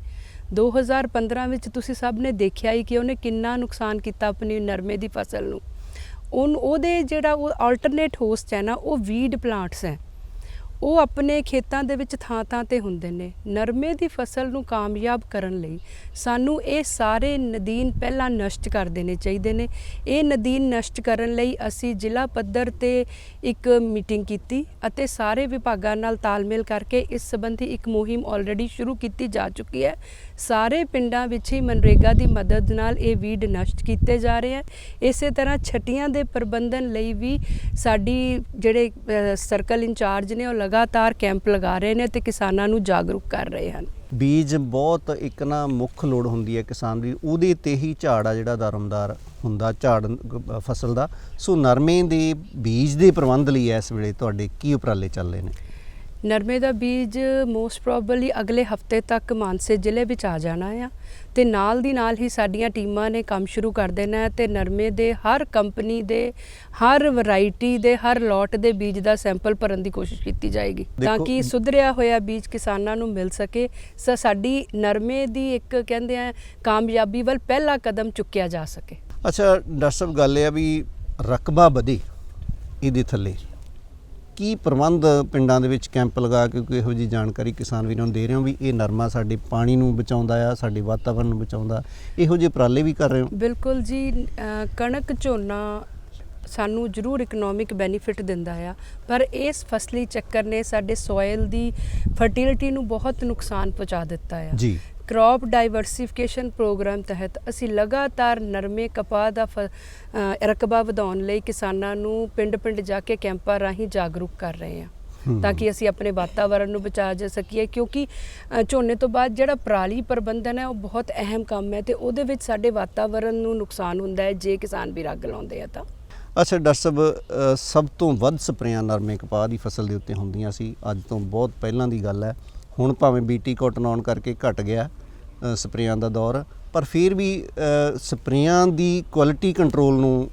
2015 ਵਿੱਚ ਤੁਸੀਂ ਸਭ ਨੇ ਦੇਖਿਆ ਹੀ ਕਿ ਉਹਨੇ ਕਿੰਨਾ ਨੁਕਸਾਨ ਕੀਤਾ ਆਪਣੀ ਨਰਮੇ ਦੀ ਫਸਲ ਨੂੰ। ਉਹਨ ਉਹਦੇ ਜਿਹੜਾ ਉਹ ਆਲਟਰਨੇਟ ਹੋਸਟ ਹੈ ਨਾ, ਉਹ ਵੀਡ ਪਲਾਂਟਸ ਹੈ। ਉਹ ਆਪਣੇ ਖੇਤਾਂ ਦੇ ਵਿੱਚ ਥਾਂ-ਥਾਂ ਤੇ ਹੁੰਦੇ ਨੇ। ਨਰਮੇ ਦੀ ਫਸਲ ਨੂੰ ਕਾਮਯਾਬ ਕਰਨ ਲਈ ਸਾਨੂੰ ਇਹ ਸਾਰੇ ਨਦੀਨ ਪਹਿਲਾਂ ਨਸ਼ਟ ਕਰ ਦੇਣੇ ਚਾਹੀਦੇ ਨੇ। ਇਹ ਨਦੀਨ ਨਸ਼ਟ ਕਰਨ ਲਈ ਅਸੀਂ ਜ਼ਿਲ੍ਹਾ ਪੱਧਰ ਤੇ ਇੱਕ ਮੀਟਿੰਗ ਕੀਤੀ ਅਤੇ ਸਾਰੇ ਵਿਭਾਗਾਂ ਨਾਲ ਤਾਲਮੇਲ ਕਰਕੇ ਇਸ ਸੰਬੰਧੀ ਇੱਕ ਮੁਹਿੰਮ ਆਲਰੇਡੀ ਸ਼ੁਰੂ ਕੀਤੀ ਜਾ ਚੁੱਕੀ ਹੈ। ਸਾਰੇ ਪਿੰਡਾਂ ਵਿੱਚ ਹੀ ਮਨਰੇਗਾ ਦੀ ਮਦਦ ਨਾਲ ਇਹ ਵੀਡ ਨਸ਼ਟ ਕੀਤੇ ਜਾ ਰਹੇ ਹਨ। ਇਸੇ ਤਰ੍ਹਾਂ ਛਟੀਆਂ ਦੇ ਪ੍ਰਬੰਧਨ ਲਈ ਵੀ ਸਾਡੀ ਜਿਹੜੇ ਸਰਕਲ ਇੰਚਾਰਜ ਨੇ ਉਹ ਲਗਾਤਾਰ ਕੈਂਪ ਲਗਾ ਰਹੇ ਨੇ ਤੇ ਕਿਸਾਨਾਂ ਨੂੰ ਜਾਗਰੂਕ ਕਰ ਰਹੇ ਹਨ।
ਬੀਜ ਬਹੁਤ ਇੱਕ ਨਾ ਮੁੱਖ ਲੋੜ ਹੁੰਦੀ ਹੈ ਕਿਸਾਨ ਦੀ ਉਹਦੇ ਤੇ ਹੀ ਝਾੜ ਆ ਜਿਹੜਾ ਦਰਮਦਾਰ ਹੁੰਦਾ ਝਾੜ ਫਸਲ ਦਾ। ਸੋ ਨਰਮੇ ਦੇ ਬੀਜ ਦੇ ਪ੍ਰਬੰਧ ਲਈ ਇਸ ਵੇਲੇ ਤੁਹਾਡੇ ਕੀ ਉਪਰਾਲੇ ਚੱਲ ਰਹੇ ਨੇ?
ਨਰਮੇ ਦਾ ਬੀਜ ਮੋਸਟ ਪ੍ਰੋਬਬਲੀ ਅਗਲੇ ਹਫ਼ਤੇ ਤੱਕ ਮਾਨਸੇ ਜ਼ਿਲ੍ਹੇ ਵਿੱਚ ਆ ਜਾਣਾ ਆ। ਤੇ ਨਾਲ ਦੀ ਨਾਲ ਹੀ ਸਾਡੀਆਂ ਟੀਮਾਂ ਨੇ ਕੰਮ ਸ਼ੁਰੂ ਕਰ ਦੇਣਾ ਹੈ ਤੇ ਨਰਮੇ ਦੇ ਹਰ ਕੰਪਨੀ ਦੇ ਹਰ ਵੈਰਾਈਟੀ ਦੇ ਹਰ ਲੋਟ ਦੇ ਬੀਜ ਦਾ ਸੈਂਪਲ ਭਰਨ ਦੀ ਕੋਸ਼ਿਸ਼ ਕੀਤੀ ਜਾਏਗੀ। ਤਾਂ ਕਿ ਸੁਧਰਿਆ ਹੋਇਆ ਬੀਜ ਕਿਸਾਨਾਂ ਨੂੰ ਮਿਲ ਸਕੇ ਸੋ ਸਾਡੀ ਨਰਮੇ ਦੀ ਇੱਕ ਕਹਿੰਦੇ ਆ ਕਾਮਯਾਬੀ ਵੱਲ ਪਹਿਲਾ ਕਦਮ ਚੁੱਕਿਆ ਜਾ ਸਕੇ।
ਅੱਛਾ ਡਾਕਟਰ ਸਾਹਿਬ ਗੱਲ ਇਹ ਆ ਵੀ ਰਕਬਾ ਵਧੇ ਇਹਦੇ ਥੱਲੇ। ਕੀ ਪ੍ਰਬੰਧ ਪਿੰਡਾਂ ਦੇ ਵਿੱਚ ਕੈਂਪ ਲਗਾ ਕੇ ਕੋਈ ਇਹੋ ਜੀ ਜਾਣਕਾਰੀ ਕਿਸਾਨ ਵੀਰਾਂ ਨੂੰ ਦੇ ਰਹੇ ਹੋ ਵੀ ਇਹ ਨਰਮਾ ਸਾਡੇ ਪਾਣੀ ਨੂੰ ਬਚਾਉਂਦਾ ਆ ਸਾਡੇ ਵਾਤਾਵਰਣ ਨੂੰ ਬਚਾਉਂਦਾ? ਇਹੋ ਜਿਹੇ ਉਪਰਾਲੇ ਵੀ ਕਰ ਰਹੇ ਹੋ?
ਬਿਲਕੁਲ ਜੀ ਕਣਕ ਝੋਨਾ ਸਾਨੂੰ ਜ਼ਰੂਰ ਇਕਨੋਮਿਕ ਬੈਨੀਫਿਟ ਦਿੰਦਾ ਆ ਪਰ ਇਸ ਫਸਲੀ ਚੱਕਰ ਨੇ ਸਾਡੇ ਸੋਇਲ ਦੀ ਫਰਟੀਲਿਟੀ ਨੂੰ ਬਹੁਤ ਨੁਕਸਾਨ ਪਹੁੰਚਾ ਦਿੱਤਾ ਆ।
ਜੀ।
ਕ੍ਰੌਪ ਡਾਈਵਰਸਿਫਿਕੇਸ਼ਨ ਪ੍ਰੋਗਰਾਮ ਤਹਿਤ ਅਸੀਂ ਲਗਾਤਾਰ ਨਰਮੇ ਕਪਾਹ ਦਾ ਰਕਬਾ ਵਧਾਉਣ ਲਈ ਕਿਸਾਨਾਂ ਨੂੰ ਪਿੰਡ-ਪਿੰਡ ਜਾ ਕੇ ਕੈਂਪਾਂ ਰਾਹੀਂ ਜਾਗਰੂਕ ਕਰ ਰਹੇ ਹਾਂ। ਤਾਂ ਕਿ ਅਸੀਂ ਆਪਣੇ ਵਾਤਾਵਰਣ ਨੂੰ ਬਚਾ ਜਾ ਸਕੀਏ ਕਿਉਂਕਿ ਝੋਨੇ ਤੋਂ ਬਾਅਦ ਜਿਹੜਾ ਪਰਾਲੀ ਪ੍ਰਬੰਧਨ ਹੈ ਉਹ ਬਹੁਤ ਅਹਿਮ ਕੰਮ ਹੈ ਤੇ ਉਹਦੇ ਵਿੱਚ ਸਾਡੇ ਵਾਤਾਵਰਣ ਨੂੰ ਨੁਕਸਾਨ ਹੁੰਦਾ ਹੈ ਜੇ ਕਿਸਾਨ ਵੀ ਅੱਗ ਲਾਉਂਦੇ ਆ ਤਾਂ।
ਅੱਛਾ ਡਾਕਟਰ ਸਾਹਿਬ ਸਭ ਤੋਂ ਵੱਧ ਸਪਰੇਆਂ ਨਰਮੇ ਕਪਾਹ ਦੀ ਫਸਲ ਦੇ ਉੱਤੇ ਹੁੰਦੀਆਂ ਸੀ। ਅੱਜ ਤੋਂ ਬਹੁਤ ਪਹਿਲਾਂ ਦੀ ਗੱਲ ਹੈ। ਹੁਣ ਭਾਵੇਂ ਬੀਟੀ ਕਾਟਨ ਆਉਣ ਕਰਕੇ ਘਟ ਗਿਆ ਸਪਰੇਆਂ ਦਾ ਦੌਰ ਪਰ ਫਿਰ ਵੀ ਸਪਰੇਆਂ ਦੀ ਕੁਆਲਿਟੀ ਕੰਟਰੋਲ ਨੂੰ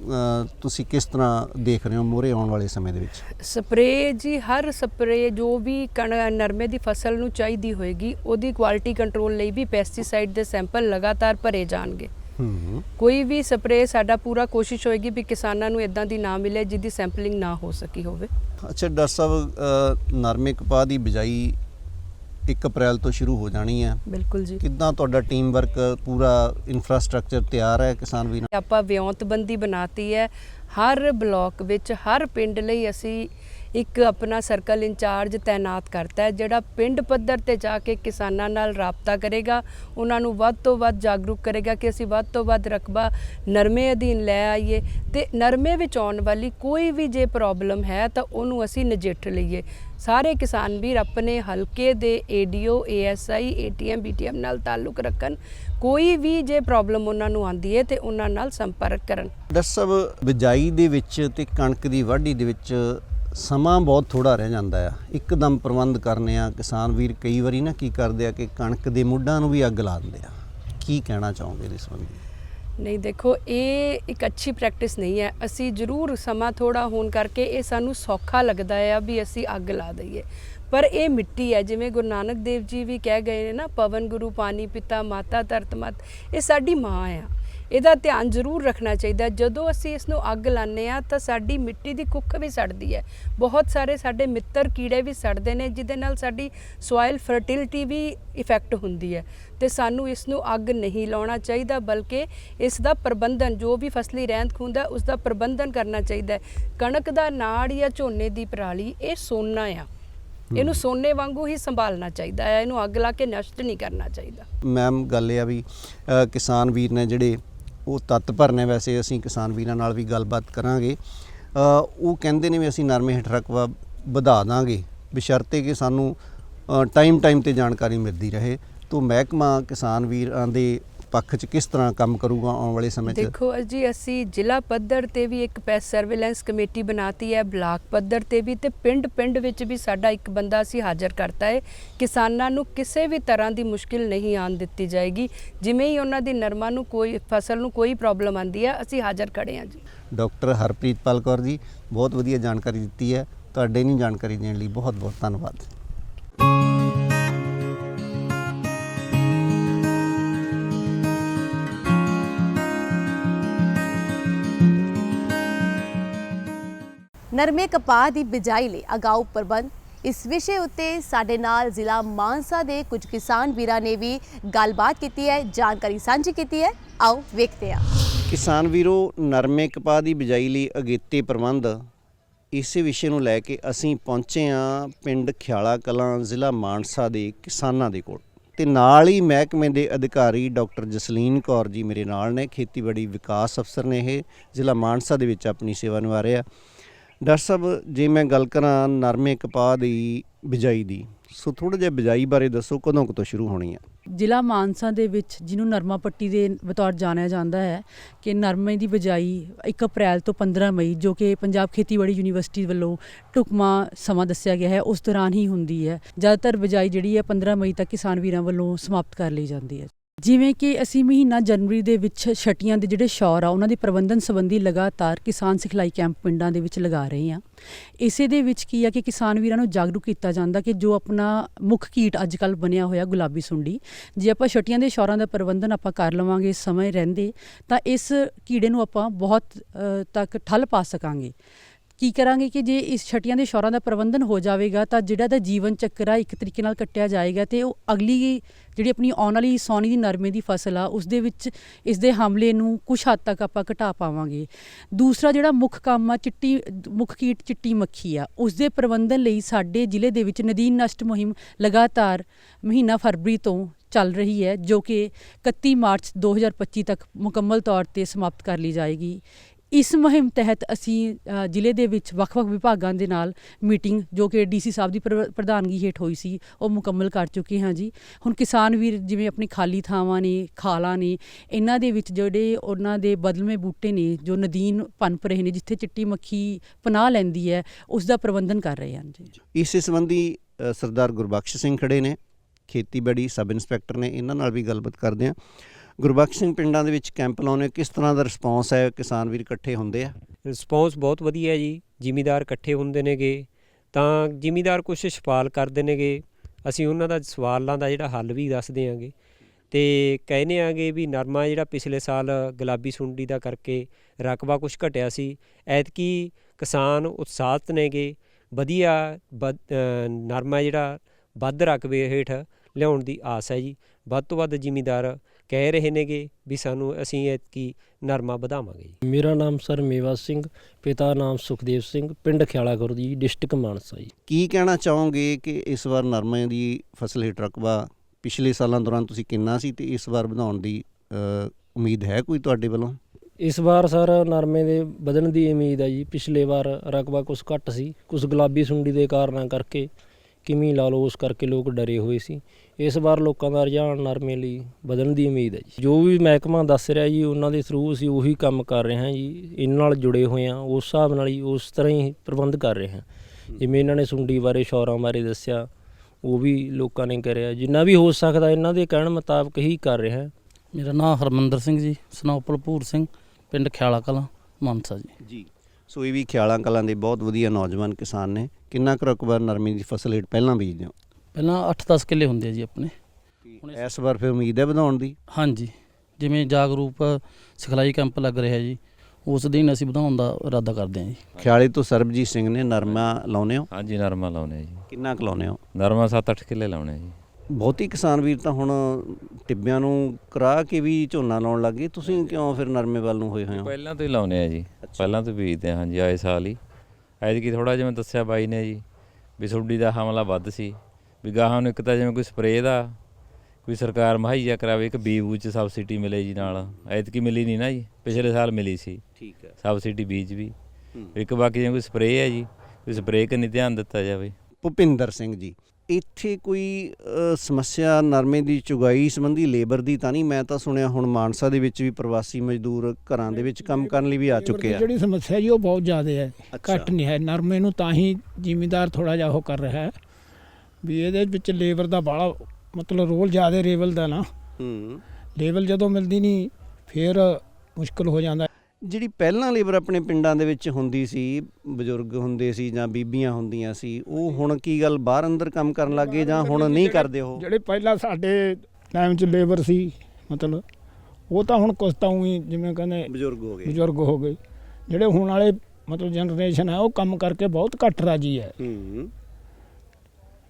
ਤੁਸੀਂ ਕਿਸ ਤਰ੍ਹਾਂ ਦੇਖ ਰਹੇ ਹੋ ਮੋਰੇ ਆਉਣ ਵਾਲੇ ਸਮੇਂ ਦੇ ਵਿੱਚ?
ਸਪਰੇ ਜੀ ਹਰ ਸਪਰੇ ਜੋ ਵੀ ਨਰਮੇ ਦੀ ਫਸਲ ਨੂੰ ਚਾਹੀਦੀ ਹੋਏਗੀ ਉਹਦੀ ਕੁਆਲਿਟੀ ਕੰਟਰੋਲ ਲਈ ਵੀ ਪੈਸਟੀਸਾਈਡ ਦੇ ਸੈਂਪਲ ਲਗਾਤਾਰ ਭਰੇ ਜਾਣਗੇ। ਕੋਈ ਵੀ ਸਪਰੇ ਸਾਡਾ ਪੂਰਾ ਕੋਸ਼ਿਸ਼ ਹੋਏਗੀ ਵੀ ਕਿਸਾਨਾਂ ਨੂੰ ਇਦਾਂ ਦੀ ਨਾ ਮਿਲੇ ਜਿਹਦੀ ਸੈਂਪਲਿੰਗ ਨਾ ਹੋ ਸਕੀ ਹੋਵੇ।
ਅੱਛਾ ਡਾਕਟਰ ਸਾਹਿਬ ਨਰਮੇ ਕਪਾਹ ਦੀ ਬਿਜਾਈ 1 ਅਪ੍ਰੈਲ ਤੋਂ ਸ਼ੁਰੂ ਹੋ ਜਾਣੀ ਹੈ।
ਬਿਲਕੁਲ ਜੀ।
ਕਿੱਦਾਂ ਤੁਹਾਡਾ ਟੀਮ ਵਰਕ ਪੂਰਾ ਇਨਫਰਾਸਟ੍ਰਕਚਰ ਤਿਆਰ ਹੈ ਕਿਸਾਨ ਵੀਰਾਂ
ਆਪਾਂ ਵਿਉਂਤਬੰਦੀ ਬਣਾਤੀ ਹੈ। ਹਰ ਬਲਾਕ ਵਿੱਚ ਹਰ ਪਿੰਡ ਲਈ ਅਸੀਂ ਇੱਕ ਆਪਣਾ ਸਰਕਲ ਇੰਚਾਰਜ ਤਾਇਨਾਤ ਕਰਤਾ ਹੈ ਜਿਹੜਾ ਪਿੰਡ ਪੱਧਰ ਤੇ ਜਾ ਕੇ ਕਿਸਾਨਾਂ ਨਾਲ ਰਾਬਤਾ ਕਰੇਗਾ। ਉਹਨਾਂ ਨੂੰ ਵੱਧ ਤੋਂ ਵੱਧ ਜਾਗਰੂਕ ਕਰੇਗਾ ਕਿ ਅਸੀਂ ਵੱਧ ਤੋਂ ਵੱਧ ਰਕਬਾ ਨਰਮੇ ਅਧੀਨ ਲੈ ਆਈਏ ਤੇ ਨਰਮੇ ਵਿੱਚ ਆਉਣ ਵਾਲੀ ਕੋਈ ਵੀ ਜੇ ਪ੍ਰੋਬਲਮ ਹੈ ਤਾਂ ਉਹਨੂੰ ਅਸੀਂ ਨਜਿੱਠ ਲਈਏ। ਸਾਰੇ ਕਿਸਾਨ ਵੀਰ ਆਪਣੇ ਹਲਕੇ ਦੇ ਏਡੀਓ, ਏਐਸਆਈ, ਏਟੀਐਮ, ਬੀਟੀਐਮ ਨਾਲ ਤਾਲੁਕ ਰੱਖਣ। ਕੋਈ ਵੀ ਜੇ ਪ੍ਰੋਬਲਮ ਉਹਨਾਂ ਨੂੰ ਆਂਦੀ ਹੈ ਤੇ ਉਹਨਾਂ ਨਾਲ ਸੰਪਰਕ ਕਰਨ।
ਡਾਕਟਰ ਬਿਜਾਈ ਦੇ ਵਿੱਚ ਤੇ ਕਣਕ ਦੀ ਵਾਢੀ ਦੇ ਵਿੱਚ ਸਮਾਂ ਬਹੁਤ ਥੋੜਾ ਰਹਿ ਜਾਂਦਾ ਆ। ਇੱਕਦਮ ਪ੍ਰਬੰਧ ਕਰਨੇ ਆ। ਕਿਸਾਨ ਵੀਰ ਕਈ ਵਾਰੀ ਨਾ ਕੀ ਕਰਦੇ ਆ ਕਿ ਕਣਕ ਦੇ ਮੁੱਢਾਂ ਨੂੰ ਵੀ ਅੱਗ ਲਾ ਦਿੰਦੇ ਆ। ਕੀ ਕਹਿਣਾ ਚਾਹੋਗੇ ਇਸ ਸੰਬੰਧੀ?
ਨਹੀਂ, ਦੇਖੋ, ਇਹ ਇੱਕ ਅੱਛੀ ਪ੍ਰੈਕਟਿਸ ਨਹੀਂ ਹੈ। ਅਸੀਂ ਜ਼ਰੂਰ ਸਮਾਂ ਥੋੜਾ ਹੋਣ ਕਰਕੇ ਇਹ ਸਾਨੂੰ ਸੌਖਾ ਲੱਗਦਾ ਹੈ ਵੀ ਅਸੀਂ ਅੱਗ ਲਾ ਦਈਏ। ਪਰ ਇਹ ਮਿੱਟੀ ਹੈ, ਜਿਵੇਂ ਗੁਰੂ ਨਾਨਕ ਦੇਵ ਜੀ ਵੀ ਕਹਿ ਗਏ ਨੇ ਨਾ, ਪਵਨ ਗੁਰੂ, ਪਾਣੀ ਪਿਤਾ, ਮਾਤਾ ਧਰਤ ਮਤ, ਇਹ ਸਾਡੀ ਮਾਂ ਆ। ਇਹਦਾ ਧਿਆਨ ਜ਼ਰੂਰ ਰੱਖਣਾ ਚਾਹੀਦਾ। ਜਦੋਂ ਅਸੀਂ ਇਸ ਨੂੰ ਅੱਗ ਲਾਉਂਦੇ ਆ ਤਾਂ ਸਾਡੀ ਮਿੱਟੀ ਦੀ ਕੁੱਖ ਵੀ ਸੜਦੀ ਹੈ। ਬਹੁਤ ਸਾਰੇ ਸਾਡੇ ਮਿੱਤਰ ਕੀੜੇ ਵੀ ਸੜਦੇ ਨੇ ਜਿਹਦੇ ਨਾਲ ਸਾਡੀ ਸੋਇਲ ਫਰਟੀਲਿਟੀ ਵੀ ਇਫੈਕਟ ਹੁੰਦੀ ਹੈ। ਤੇ ਸਾਨੂੰ ਇਸ ਨੂੰ ਅੱਗ ਨਹੀਂ ਲਾਉਣਾ ਚਾਹੀਦਾ ਬਲਕਿ ਇਸ ਦਾ ਪ੍ਰਬੰਧਨ ਜੋ ਵੀ ਫਸਲੀ ਰਹਿੰਦ ਖੂੰਹਦ ਹੈ ਉਸ ਦਾ ਪ੍ਰਬੰਧਨ ਕਰਨਾ ਚਾਹੀਦਾ ਹੈ। ਕਣਕ ਦਾ ਨਾੜ ਜਾਂ ਝੋਨੇ ਦੀ ਪਰਾਲੀ ਇਹ ਸੋਨਾ ਆ। ਇਹਨੂੰ ਸੋਨੇ ਵਾਂਗੂ ਹੀ ਸੰਭਾਲਣਾ ਚਾਹੀਦਾ ਹੈ। ਇਹਨੂੰ ਅੱਗ ਲਾ ਕੇ ਨਸ਼ਟ ਨਹੀਂ ਕਰਨਾ ਚਾਹੀਦਾ।
ਮੈਮ ਗੱਲ ਇਹ ਆ ਵੀ ਕਿਸਾਨ ਵੀਰ ਨੇ ਜਿਹੜੇ ਉਹ ਤੱਤਪਰ ਨੇ ਵੈਸੇ ਅਸੀਂ ਕਿਸਾਨ ਵੀਰਾਂ ਨਾਲ ਵੀ ਗੱਲਬਾਤ ਕਰਾਂਗੇ। ਉਹ ਕਹਿੰਦੇ ਨੇ ਵੀ ਅਸੀਂ ਨਰਮੇ ਹੇਠ ਰਕਬਾ ਵਧਾ ਦਾਂਗੇ। ਬਸ਼ਰਤੇ ਕਿ ਸਾਨੂੰ ਟਾਈਮ ਟਾਈਮ ਤੇ ਜਾਣਕਾਰੀ ਮਿਲਦੀ ਰਹੇ। ਤੋਂ ਮਹਿਕਮਾ ਕਿਸਾਨ ਵੀਰਾਂ ਦੇ ਪੱਖ 'ਚ ਕਿਸ ਤਰ੍ਹਾਂ ਕੰਮ ਕਰੂਗਾ ਆਉਣ ਵਾਲੇ ਸਮੇਂ 'ਚ?
ਦੇਖੋ ਜੀ ਅਸੀਂ ਜ਼ਿਲ੍ਹਾ ਪੱਧਰ ਤੇ ਵੀ ਇੱਕ ਪੈਸ ਸਰਵੇਲੈਂਸ ਕਮੇਟੀ ਬਣਾਤੀ ਹੈ ਬਲਾਕ ਪੱਧਰ ਤੇ ਵੀ ਤੇ ਪਿੰਡ ਪਿੰਡ ਵਿੱਚ ਵੀ ਸਾਡਾ ਇੱਕ ਬੰਦਾ ਅਸੀਂ ਹਾਜ਼ਰ ਕਰਤਾ ਹੈ। ਕਿਸਾਨਾਂ ਨੂੰ ਕਿਸੇ ਵੀ ਤਰ੍ਹਾਂ ਦੀ ਮੁਸ਼ਕਿਲ ਨਹੀਂ ਆਉਣ ਦਿੱਤੀ ਜਾਏਗੀ। ਜਿਵੇਂ ਹੀ ਉਹਨਾਂ ਦੀ ਨਰਮਾ ਨੂੰ ਕੋਈ ਫਸਲ ਨੂੰ ਕੋਈ ਪ੍ਰੋਬਲਮ ਆਂਦੀ ਹੈ ਅਸੀਂ ਹਾਜ਼ਰ ਖੜੇ ਹਾਂ ਜੀ।
ਡਾਕਟਰ ਹਰਪ੍ਰੀਤ ਪਾਲ ਕੌਰ ਜੀ ਬਹੁਤ ਵਧੀਆ ਜਾਣਕਾਰੀ ਦਿੱਤੀ ਹੈ। ਤੁਹਾਡੇ ਨਹੀਂ ਜਾਣਕਾਰੀ ਦੇਣ ਲਈ ਬਹੁਤ ਬਹੁਤ ਧੰਨਵਾਦ।
ਨਰਮੇ ਕਪਾਹ ਦੀ ਬਿਜਾਈ ਲਈ ਅਗਾਊ ਪ੍ਰਬੰਧ। ਇਸ ਵਿਸ਼ੇ ਉੱਤੇ ਸਾਡੇ ਨਾਲ ਜ਼ਿਲ੍ਹਾ ਮਾਨਸਾ ਦੇ ਕੁਝ ਕਿਸਾਨ ਵੀਰਾਂ ਨੇ ਵੀ ਗੱਲਬਾਤ ਕੀਤੀ ਹੈ, ਜਾਣਕਾਰੀ ਸਾਂਝੀ ਕੀਤੀ ਹੈ। ਆਓ ਵੇਖਦੇ ਹਾਂ।
ਕਿਸਾਨ ਵੀਰੋ, ਨਰਮੇ ਕਪਾਹ ਦੀ ਬਿਜਾਈ ਲਈ ਅਗੇਤੇ ਪ੍ਰਬੰਧ। ਇਸੇ ਵਿਸ਼ੇ ਨੂੰ ਲੈ ਕੇ ਅਸੀਂ ਪਹੁੰਚੇ ਹਾਂ ਪਿੰਡ ਖਿਆਲਾ ਕਲਾਂ, ਜ਼ਿਲ੍ਹਾ ਮਾਨਸਾ ਦੇ ਕਿਸਾਨਾਂ ਦੇ ਕੋਲ। ਤੇ ਨਾਲ ਹੀ ਮਹਿਕਮੇ ਦੇ ਅਧਿਕਾਰੀ ਡਾਕਟਰ ਜਸਲੀਨ ਕੌਰ ਜੀ ਮੇਰੇ ਨਾਲ ਨੇ, ਖੇਤੀਬਾੜੀ ਵਿਕਾਸ ਅਫਸਰ ਨੇ ਇਹ, ਜ਼ਿਲ੍ਹਾ ਮਾਨਸਾ ਦੇ ਵਿੱਚ ਆਪਣੀ ਸੇਵਾ ਨਿਭਾ ਰਹੇ ਆ। ਡਾਕਟਰ ਸਾਹਿਬ, ਜੇ ਮੈਂ ਗੱਲ ਕਰਾਂ ਨਰਮੇ ਕਪਾਹ ਦੀ ਬਿਜਾਈ ਦੀ, ਸੋ ਥੋੜਾ ਜਿਹਾ ਬਿਜਾਈ ਬਾਰੇ ਦੱਸੋ, ਕਦੋਂ ਕੁ ਤੋਂ ਸ਼ੁਰੂ ਹੋਣੀ ਆ?
ਜ਼ਿਲ੍ਹਾ ਮਾਨਸਾ ਦੇ ਵਿੱਚ ਜਿਹਨੂੰ ਨਰਮਾ ਪੱਟੀ ਦੇ ਬਤੌਰ ਜਾਣਿਆ ਜਾਂਦਾ ਹੈ, ਕਿ ਨਰਮੇ ਦੀ ਬਿਜਾਈ 1 ਅਪ੍ਰੈਲ ਤੋਂ 15 ਮਈ, ਜੋ ਕਿ ਪੰਜਾਬ ਖੇਤੀਬਾੜੀ ਯੂਨੀਵਰਸਿਟੀ ਵੱਲੋਂ ਢੁਕਮਾ ਸਮਾਂ ਦੱਸਿਆ ਗਿਆ ਹੈ, ਉਸ ਦੌਰਾਨ ਹੀ ਹੁੰਦੀ ਹੈ। ਜ਼ਿਆਦਾਤਰ ਬਿਜਾਈ ਜਿਹੜੀ ਹੈ 15 ਮਈ ਤੱਕ ਕਿਸਾਨ ਵੀਰਾਂ ਵੱਲੋਂ ਸਮਾਪਤ ਕਰ ਲਈ ਜਾਂਦੀ ਹੈ। ਜਿਵੇਂ ਕਿ ਅਸੀਂ ਮਹੀਨਾ ਜਨਵਰੀ ਦੇ ਵਿੱਚ ਛਟੀਆਂ ਦੇ ਜਿਹੜੇ ਸ਼ੌਰ ਆ, ਉਹਨਾਂ ਦੇ ਪ੍ਰਬੰਧਨ ਸੰਬੰਧੀ ਲਗਾਤਾਰ ਕਿਸਾਨ ਸਿਖਲਾਈ ਕੈਂਪ ਪਿੰਡਾਂ ਦੇ ਵਿੱਚ ਲਗਾ ਰਹੇ ਹਾਂ ਇਸੇ ਦੇ ਵਿੱਚ ਕੀ ਆ ਕਿ ਕਿਸਾਨ ਵੀਰਾਂ ਨੂੰ ਜਾਗਰੂਕ ਕੀਤਾ ਜਾਂਦਾ ਕਿ ਜੋ ਆਪਣਾ ਮੁੱਖ ਕੀਟ ਅੱਜ ਕੱਲ ਬਣਿਆ ਹੋਇਆ ਗੁਲਾਬੀ ਸੁੰਡੀ, ਜੇ ਆਪਾਂ ਛਟੀਆਂ ਦੇ ਸ਼ੌਰਾਂ ਦਾ ਪ੍ਰਬੰਧਨ ਆਪਾਂ ਕਰ ਲਵਾਂਗੇ ਸਮੇਂ ਰਹਿੰਦੇ, ਤਾਂ ਇਸ ਕੀੜੇ ਨੂੰ ਆਪਾਂ ਬਹੁਤ ਤੱਕ ਠੱਲ ਪਾ ਸਕਾਂਗੇ। ਕੀ ਕਰਾਂਗੇ ਕਿ ਜੇ ਇਸ ਛਟੀਆਂ ਦੇ ਸ਼ੌਰਾਂ ਦਾ ਪ੍ਰਬੰਧਨ ਹੋ ਜਾਵੇਗਾ, ਤਾਂ ਜਿਹੜਾ ਦਾ ਜੀਵਨ ਚੱਕਰ ਆ, ਇੱਕ ਤਰੀਕੇ ਨਾਲ ਕੱਟਿਆ ਜਾਏਗਾ ਤੇ ਉਹ ਅਗਲੀ ਜਿਹੜੀ ਆਪਣੀ ਆਉਣ ਵਾਲੀ ਸੌਣੀ ਦੀ ਨਰਮੇ ਦੀ ਫਸਲ ਆ ਉਸ ਦੇ ਵਿੱਚ ਇਸ ਦੇ ਹਮਲੇ ਨੂੰ ਕੁਝ ਹੱਦ ਤੱਕ ਆਪਾਂ ਘਟਾ ਪਾਵਾਂਗੇ। ਦੂਸਰਾ ਜਿਹੜਾ ਮੁੱਖ ਕੰਮ ਆ, ਚਿੱਟੀ, ਮੁੱਖ ਕੀਟ ਚਿੱਟੀ ਮੱਖੀ ਆ ਉਸ ਦੇ ਪ੍ਰਬੰਧਨ ਲਈ ਸਾਡੇ ਜ਼ਿਲ੍ਹੇ ਦੇ ਵਿੱਚ ਨਦੀਨ ਨਸ਼ਟ ਮੁਹਿੰਮ ਲਗਾਤਾਰ ਮਹੀਨਾ ਫਰਵਰੀ ਤੋਂ ਚੱਲ ਰਹੀ ਹੈ, ਜੋ ਕਿ 31 ਮਾਰਚ 2025 ਤੱਕ ਮੁਕੰਮਲ ਤੌਰ ਤੇ ਸਮਾਪਤ ਕਰ ਲਈ ਜਾਏਗੀ। ਇਸ ਮੁਹਿੰਮ ਤਹਿਤ ਅਸੀਂ ਜ਼ਿਲ੍ਹੇ ਦੇ ਵਿੱਚ ਵੱਖ-ਵੱਖ ਵਿਭਾਗਾਂ ਦੇ ਨਾਲ ਮੀਟਿੰਗ ਜੋ ਕਿ ਡੀਸੀ ਸਾਹਿਬ ਦੀ ਪ੍ਰ- ਪ੍ਰਧਾਨਗੀ ਹੇਠ ਹੋਈ ਸੀ, ਉਹ ਮੁਕੰਮਲ ਕਰ ਚੁੱਕੇ ਹਾਂ ਜੀ। ਹੁਣ ਕਿਸਾਨ ਵੀਰ ਜਿਵੇਂ ਆਪਣੀ ਖਾਲੀ ਥਾਵਾਂ ਨੇ, ਖਾਲਾਂ ਨੇ, ਇਹਨਾਂ ਦੇ ਵਿੱਚ ਜਿਹੜੇ ਉਹਨਾਂ ਦੇ ਬਦਲਵੇਂ ਬੂਟੇ ਨੇ, ਜੋ ਨਦੀਨ ਪਨਪ ਰਹੇ ਨੇ, ਜਿੱਥੇ ਚਿੱਟੀ ਮੱਖੀ ਪਨਾਹ ਲੈਂਦੀ ਹੈ, ਉਸ ਦਾ ਪ੍ਰਬੰਧਨ ਕਰ ਰਹੇ ਹਨ ਜੀ।
ਇਸ ਸੰਬੰਧੀ ਸਰਦਾਰ ਗੁਰਬਖਸ਼ ਸਿੰਘ ਖੜੇ ਨੇ, ਖੇਤੀਬਾੜੀ ਸਬ ਇੰਸਪੈਕਟਰ ਨੇ, ਇਹਨਾਂ ਨਾਲ ਵੀ ਗੱਲਬਾਤ ਕਰਦੇ ਆ ਗੁਰਬਖਸ਼ ਸਿੰਘ ਪਿੰਡਾਂ ਦੇ ਵਿੱਚ ਕੈਂਪ ਲਾਉਣੇ, ਕਿਸ ਤਰ੍ਹਾਂ ਦਾ ਰਿਸਪੌਂਸ ਹੈ? ਕਿਸਾਨ ਵੀਰ ਇਕੱਠੇ ਹੁੰਦੇ ਆ।
ਰਿਸਪੌਂਸ ਬਹੁਤ ਵਧੀਆ ਜੀ। ਜ਼ਿਮੀਦਾਰ ਇਕੱਠੇ ਹੁੰਦੇ ਨੇਗੇ। ਤਾਂ ਜ਼ਿਮੀਦਾਰ ਕੁਝ ਸਵਾਲ ਕਰਦੇ ਨੇਗੇ। ਅਸੀਂ ਉਹਨਾਂ ਦਾ ਸਵਾਲਾਂ ਦਾ ਜਿਹੜਾ ਹੱਲ ਵੀ ਦੱਸਦੇ ਆਂਗੇ ਤੇ ਕਹਿੰਦੇ ਆਂਗੇ ਵੀ ਨਰਮਾ ਜਿਹੜਾ ਪਿਛਲੇ ਸਾਲ ਗੁਲਾਬੀ ਸੁੰਡੀ ਦਾ ਕਰਕੇ ਰਕਬਾ ਕੁਝ ਘਟਿਆ ਸੀ। ਐਤਕੀ ਕਿਸਾਨ ਉਤਸ਼ਾਹਤ ਨੇਗੇ। ਵਧੀਆ ਵੱਧ- ਨਰਮਾ ਜਿਹੜਾ ਵੱਧ ਰਕਬੇ ਹੇਠ ਲਿਆਉਣ ਦੀ ਆਸ ਹੈ ਜੀ। ਵੱਧ ਤੋਂ ਵੱਧ ਜ਼ਿਮੀਦਾਰ ਕਹਿ ਰਹੇ ਨੇਗੇ ਵੀ ਸਾਨੂੰ ਅਸੀਂ ਐਤਕੀ ਨਰਮਾ ਵਧਾਵਾਂਗੇ ਜੀ।
ਮੇਰਾ ਨਾਮ ਸਰ ਮੇਵਾ ਸਿੰਘ ਪਿਤਾ ਨਾਮ ਸੁਖਦੇਵ ਸਿੰਘ ਪਿੰਡ ਖਿਆਲਾਗੁਰ ਜੀ ਡਿਸਟ੍ਰਿਕਟ ਮਾਨਸਾ ਜੀ।
ਕੀ ਕਹਿਣਾ ਚਾਹੋਗੇ ਕਿ ਇਸ ਵਾਰ ਨਰਮੇ ਦੀ ਫਸਲ ਹੇਠ ਰਕਬਾ ਪਿਛਲੇ ਸਾਲਾਂ ਦੌਰਾਨ ਤੁਸੀਂ ਕਿੰਨਾ ਸੀ ਤੇ ਇਸ ਵਾਰ ਵਧਾਉਣ ਦੀ ਉਮੀਦ ਹੈ ਕੋਈ ਤੁਹਾਡੇ ਵੱਲੋਂ?
ਇਸ ਵਾਰ ਸਰ ਨਰਮੇ ਦੇ ਵਧਣ ਦੀ ਉਮੀਦ ਹੈ ਜੀ। ਪਿਛਲੇ ਵਾਰ ਰਕਬਾ ਕੁਝ ਘੱਟ ਸੀ। ਕੁਝ ਗੁਲਾਬੀ ਸੁੰਡੀ ਦੇ ਕਾਰਨਾਂ ਕਰਕੇ ਕਿਵੇਂ ਲਾ ਲਓ ਉਸ ਕਰਕੇ ਲੋਕ ਡਰੇ ਹੋਏ ਸੀ। ਇਸ ਵਾਰ ਲੋਕਾਂ ਦਾ ਰੁਝਾਨ ਨਰਮੇ ਲਈ ਵਧਣ ਦੀ ਉਮੀਦ ਹੈ ਜੀ। ਜੋ ਵੀ ਮਹਿਕਮਾ ਦੱਸ ਰਿਹਾ ਜੀ ਉਹਨਾਂ ਦੇ ਥਰੂ ਅਸੀਂ ਉਹੀ ਕੰਮ ਕਰ ਰਹੇ ਹਾਂ ਜੀ। ਇਹਨਾਂ ਨਾਲ ਜੁੜੇ ਹੋਏ ਹਾਂ ਉਸ ਹਿਸਾਬ ਨਾਲ ਹੀ ਉਸ ਤਰ੍ਹਾਂ ਹੀ ਪ੍ਰਬੰਧ ਕਰ ਰਹੇ ਹਾਂ। ਜਿਵੇਂ ਇਹਨਾਂ ਨੇ ਸੁੰਡੀ ਬਾਰੇ ਸ਼ੌਰਾਂ ਬਾਰੇ ਦੱਸਿਆ ਉਹ ਵੀ ਲੋਕਾਂ ਨੇ ਕਰਿਆ। ਜਿੰਨਾ ਵੀ ਹੋ ਸਕਦਾ ਇਹਨਾਂ ਦੇ ਕਹਿਣ ਮੁਤਾਬਕ ਹੀ ਕਰ ਰਿਹਾ
ਮੇਰਾ ਨਾਮ ਹਰਮੰਦਰ ਸਿੰਘ ਜੀ ਸਨੋ ਭਰਪੂਰ ਸਿੰਘ ਪਿੰਡ ਖਿਆਲਾ ਕਲਾਂ ਮਾਨਸਾ ਜੀ।
ਜੀ ਸੋ ਇਹ ਵੀ ਖਿਆਲਾਂ ਕਲਾਂ ਦੇ ਬਹੁਤ ਵਧੀਆ ਨੌਜਵਾਨ ਕਿਸਾਨ ਨੇ। ਕਿੰਨਾ ਕੁ ਰਕਬਾ ਨਰਮੇ ਦੀ ਫਸਲ ਹੇਠ ਪਹਿਲਾਂ ਬੀਜਦੇ ਹੋ?
ਪਹਿਲਾਂ 8-10 ਕਿੱਲੇ ਹੁੰਦੇ ਆ ਜੀ ਆਪਣੇ।
ਇਸ ਵਾਰ ਫਿਰ ਉਮੀਦ ਹੈ ਵਧਾਉਣ ਦੀ?
ਹਾਂਜੀ। ਜਿਵੇਂ ਜਾਗਰੂਕ ਸਿਖਲਾਈ ਕੈਂਪ ਲੱਗ ਰਿਹਾ ਜੀ ਉਸ ਦਿਨ ਅਸੀਂ ਵਧਾਉਣ ਦਾ ਇਰਾਦਾ ਕਰਦੇ ਹਾਂ ਜੀ।
ਖਿਆਲੇ ਤੋਂ ਸਰਬਜੀਤ ਸਿੰਘ ਨੇ ਨਰਮਾ ਲਾਉਨੇ ਹੋ?
ਹਾਂਜੀ ਨਰਮਾ ਲਾਉਨੇ ਜੀ।
ਕਿੰਨਾ ਕੁ ਲਾਉਨੇ ਹੋ?
ਨਰਮਾ 7-8 ਕਿੱਲੇ ਲਾਉਣੇ ਜੀ।
ਬਹੁਤੀ ਕਿਸਾਨ ਵੀਰ ਤਾਂ ਹੁਣ ਟਿੱਬਿਆਂ ਨੂੰ ਕਰਾ ਕੇ ਵੀ ਝੋਨਾ ਲਾਉਣ ਲੱਗ ਗਏ। ਤੁਸੀਂ ਕਿਉਂ ਫਿਰ ਨਰਮੇ ਵੱਲ ਨੂੰ ਹੋਏ ਹੋਏ ਹੋ?
ਪਹਿਲਾਂ ਤੋਂ ਹੀ ਲਾਉਨੇ ਆ ਜੀ। ਪਹਿਲਾਂ ਤੋਂ ਬੀਜਦੇ ਹਾਂ ਹਾਂਜੀ ਆਏ ਸਾਲ ਹੀ। ਐਤਕੀ ਥੋੜਾ ਜਿਵੇਂ ਦੱਸਿਆ ਬਾਈ ਨੇ ਜੀ ਵੀ ਤੁਹਾਡੀ ਦਾ ਹਮਲਾ ਵੱਧ ਸੀ ਵੀ ਗਾਹਾਂ ਨੂੰ ਇੱਕ ਤਾਂ ਜਿਵੇਂ ਕੋਈ ਸਪਰੇਅ ਦਾ ਕੋਈ ਸਰਕਾਰ ਮੁਹੱਈਆ ਕਰਾਵੇ ਇੱਕ ਬੀਜ 'ਚ ਸਬਸਿਡੀ ਮਿਲੇ ਜੀ ਨਾਲ। ਐਤਕੀ ਮਿਲੀ ਨਹੀਂ ਨਾ ਜੀ ਪਿਛਲੇ ਸਾਲ ਮਿਲੀ ਸੀ।
ਠੀਕ ਹੈ।
ਸਬਸਿਡੀ ਬੀਜ ਵੀ। ਇੱਕ ਬਾਕੀ ਜਿਵੇਂ ਕੋਈ ਸਪਰੇਅ ਹੈ ਜੀ ਕੋਈ ਸਪਰੇਅ ਕਰਨੀ ਧਿਆਨ ਦਿੱਤਾ ਜਾਵੇ।
ਭੁਪਿੰਦਰ ਸਿੰਘ ਜੀ ਇੱਥੇ ਕੋਈ ਸਮੱਸਿਆ ਨਰਮੇ ਦੀ ਚੁਗਾਈ ਸੰਬੰਧੀ ਲੇਬਰ ਦੀ ਤਾਂ ਨਹੀਂ? ਮੈਂ ਤਾਂ ਸੁਣਿਆ ਹੁਣ ਮਾਨਸਾ ਦੇ ਵਿੱਚ ਵੀ ਪ੍ਰਵਾਸੀ ਮਜ਼ਦੂਰ ਘਰਾਂ ਦੇ ਵਿੱਚ ਕੰਮ ਕਰਨ ਲਈ ਵੀ ਆ ਚੁੱਕੇ ਆ।
ਜਿਹੜੀ ਸਮੱਸਿਆ ਜੀ ਉਹ ਬਹੁਤ ਜ਼ਿਆਦਾ ਹੈ। ਘੱਟ ਨਹੀਂ ਹੈ। ਨਰਮੇ ਨੂੰ ਤਾਂ ਹੀ ਜ਼ਿਮੀਂਦਾਰ ਥੋੜਾ ਜਿਹਾ ਉਹ ਕਰ ਰਿਹਾ ਹੈ ਵੀ ਇਹਦੇ ਵਿੱਚ ਲੇਬਰ ਦਾ ਬਾਹਲਾ ਮਤਲਬ ਰੋਲ ਜ਼ਿਆਦਾ ਲੇਬਲ ਦਾ ਨਾ।
ਹੂੰ।
ਲੇਬਲ ਜਦੋਂ ਮਿਲਦੀ ਨਹੀਂ ਫਿਰ ਮੁਸ਼ਕਲ ਹੋ ਜਾਂਦਾ।
ਜਿਹੜੀ ਪਹਿਲਾਂ ਲੇਬਰ ਆਪਣੇ ਪਿੰਡਾਂ ਦੇ ਵਿੱਚ ਹੁੰਦੀ ਸੀ ਬਜ਼ੁਰਗ ਹੁੰਦੇ ਸੀ ਜਾਂ ਬੀਬੀਆਂ ਹੁੰਦੀਆਂ ਸੀ ਉਹ ਹੁਣ ਕੀ ਗੱਲ ਬਾਹਰ ਅੰਦਰ ਕੰਮ ਕਰਨ ਲੱਗੇ ਜਾਂ ਹੁਣ ਨਹੀਂ ਕਰਦੇ ਉਹ?
ਜਿਹੜੇ ਪਹਿਲਾਂ ਸਾਡੇ ਟਾਈਮ 'ਚ ਲੇਬਰ ਸੀ ਮਤਲਬ ਉਹ ਤਾਂ ਹੁਣ ਕੁਛ ਤਾਂ ਉਹੀ ਜਿਵੇਂ ਕਹਿੰਦੇ
ਬਜ਼ੁਰਗ ਹੋ ਗਏ।
ਬਜ਼ੁਰਗ ਹੋ ਗਏ। ਜਿਹੜੇ ਹੁਣ ਵਾਲੇ ਮਤਲਬ ਜਨਰੇਸ਼ਨ ਹੈ ਉਹ ਕੰਮ ਕਰਕੇ ਬਹੁਤ ਘੱਟ ਰਾਜੀ ਹੈ।
ਹੂੰ।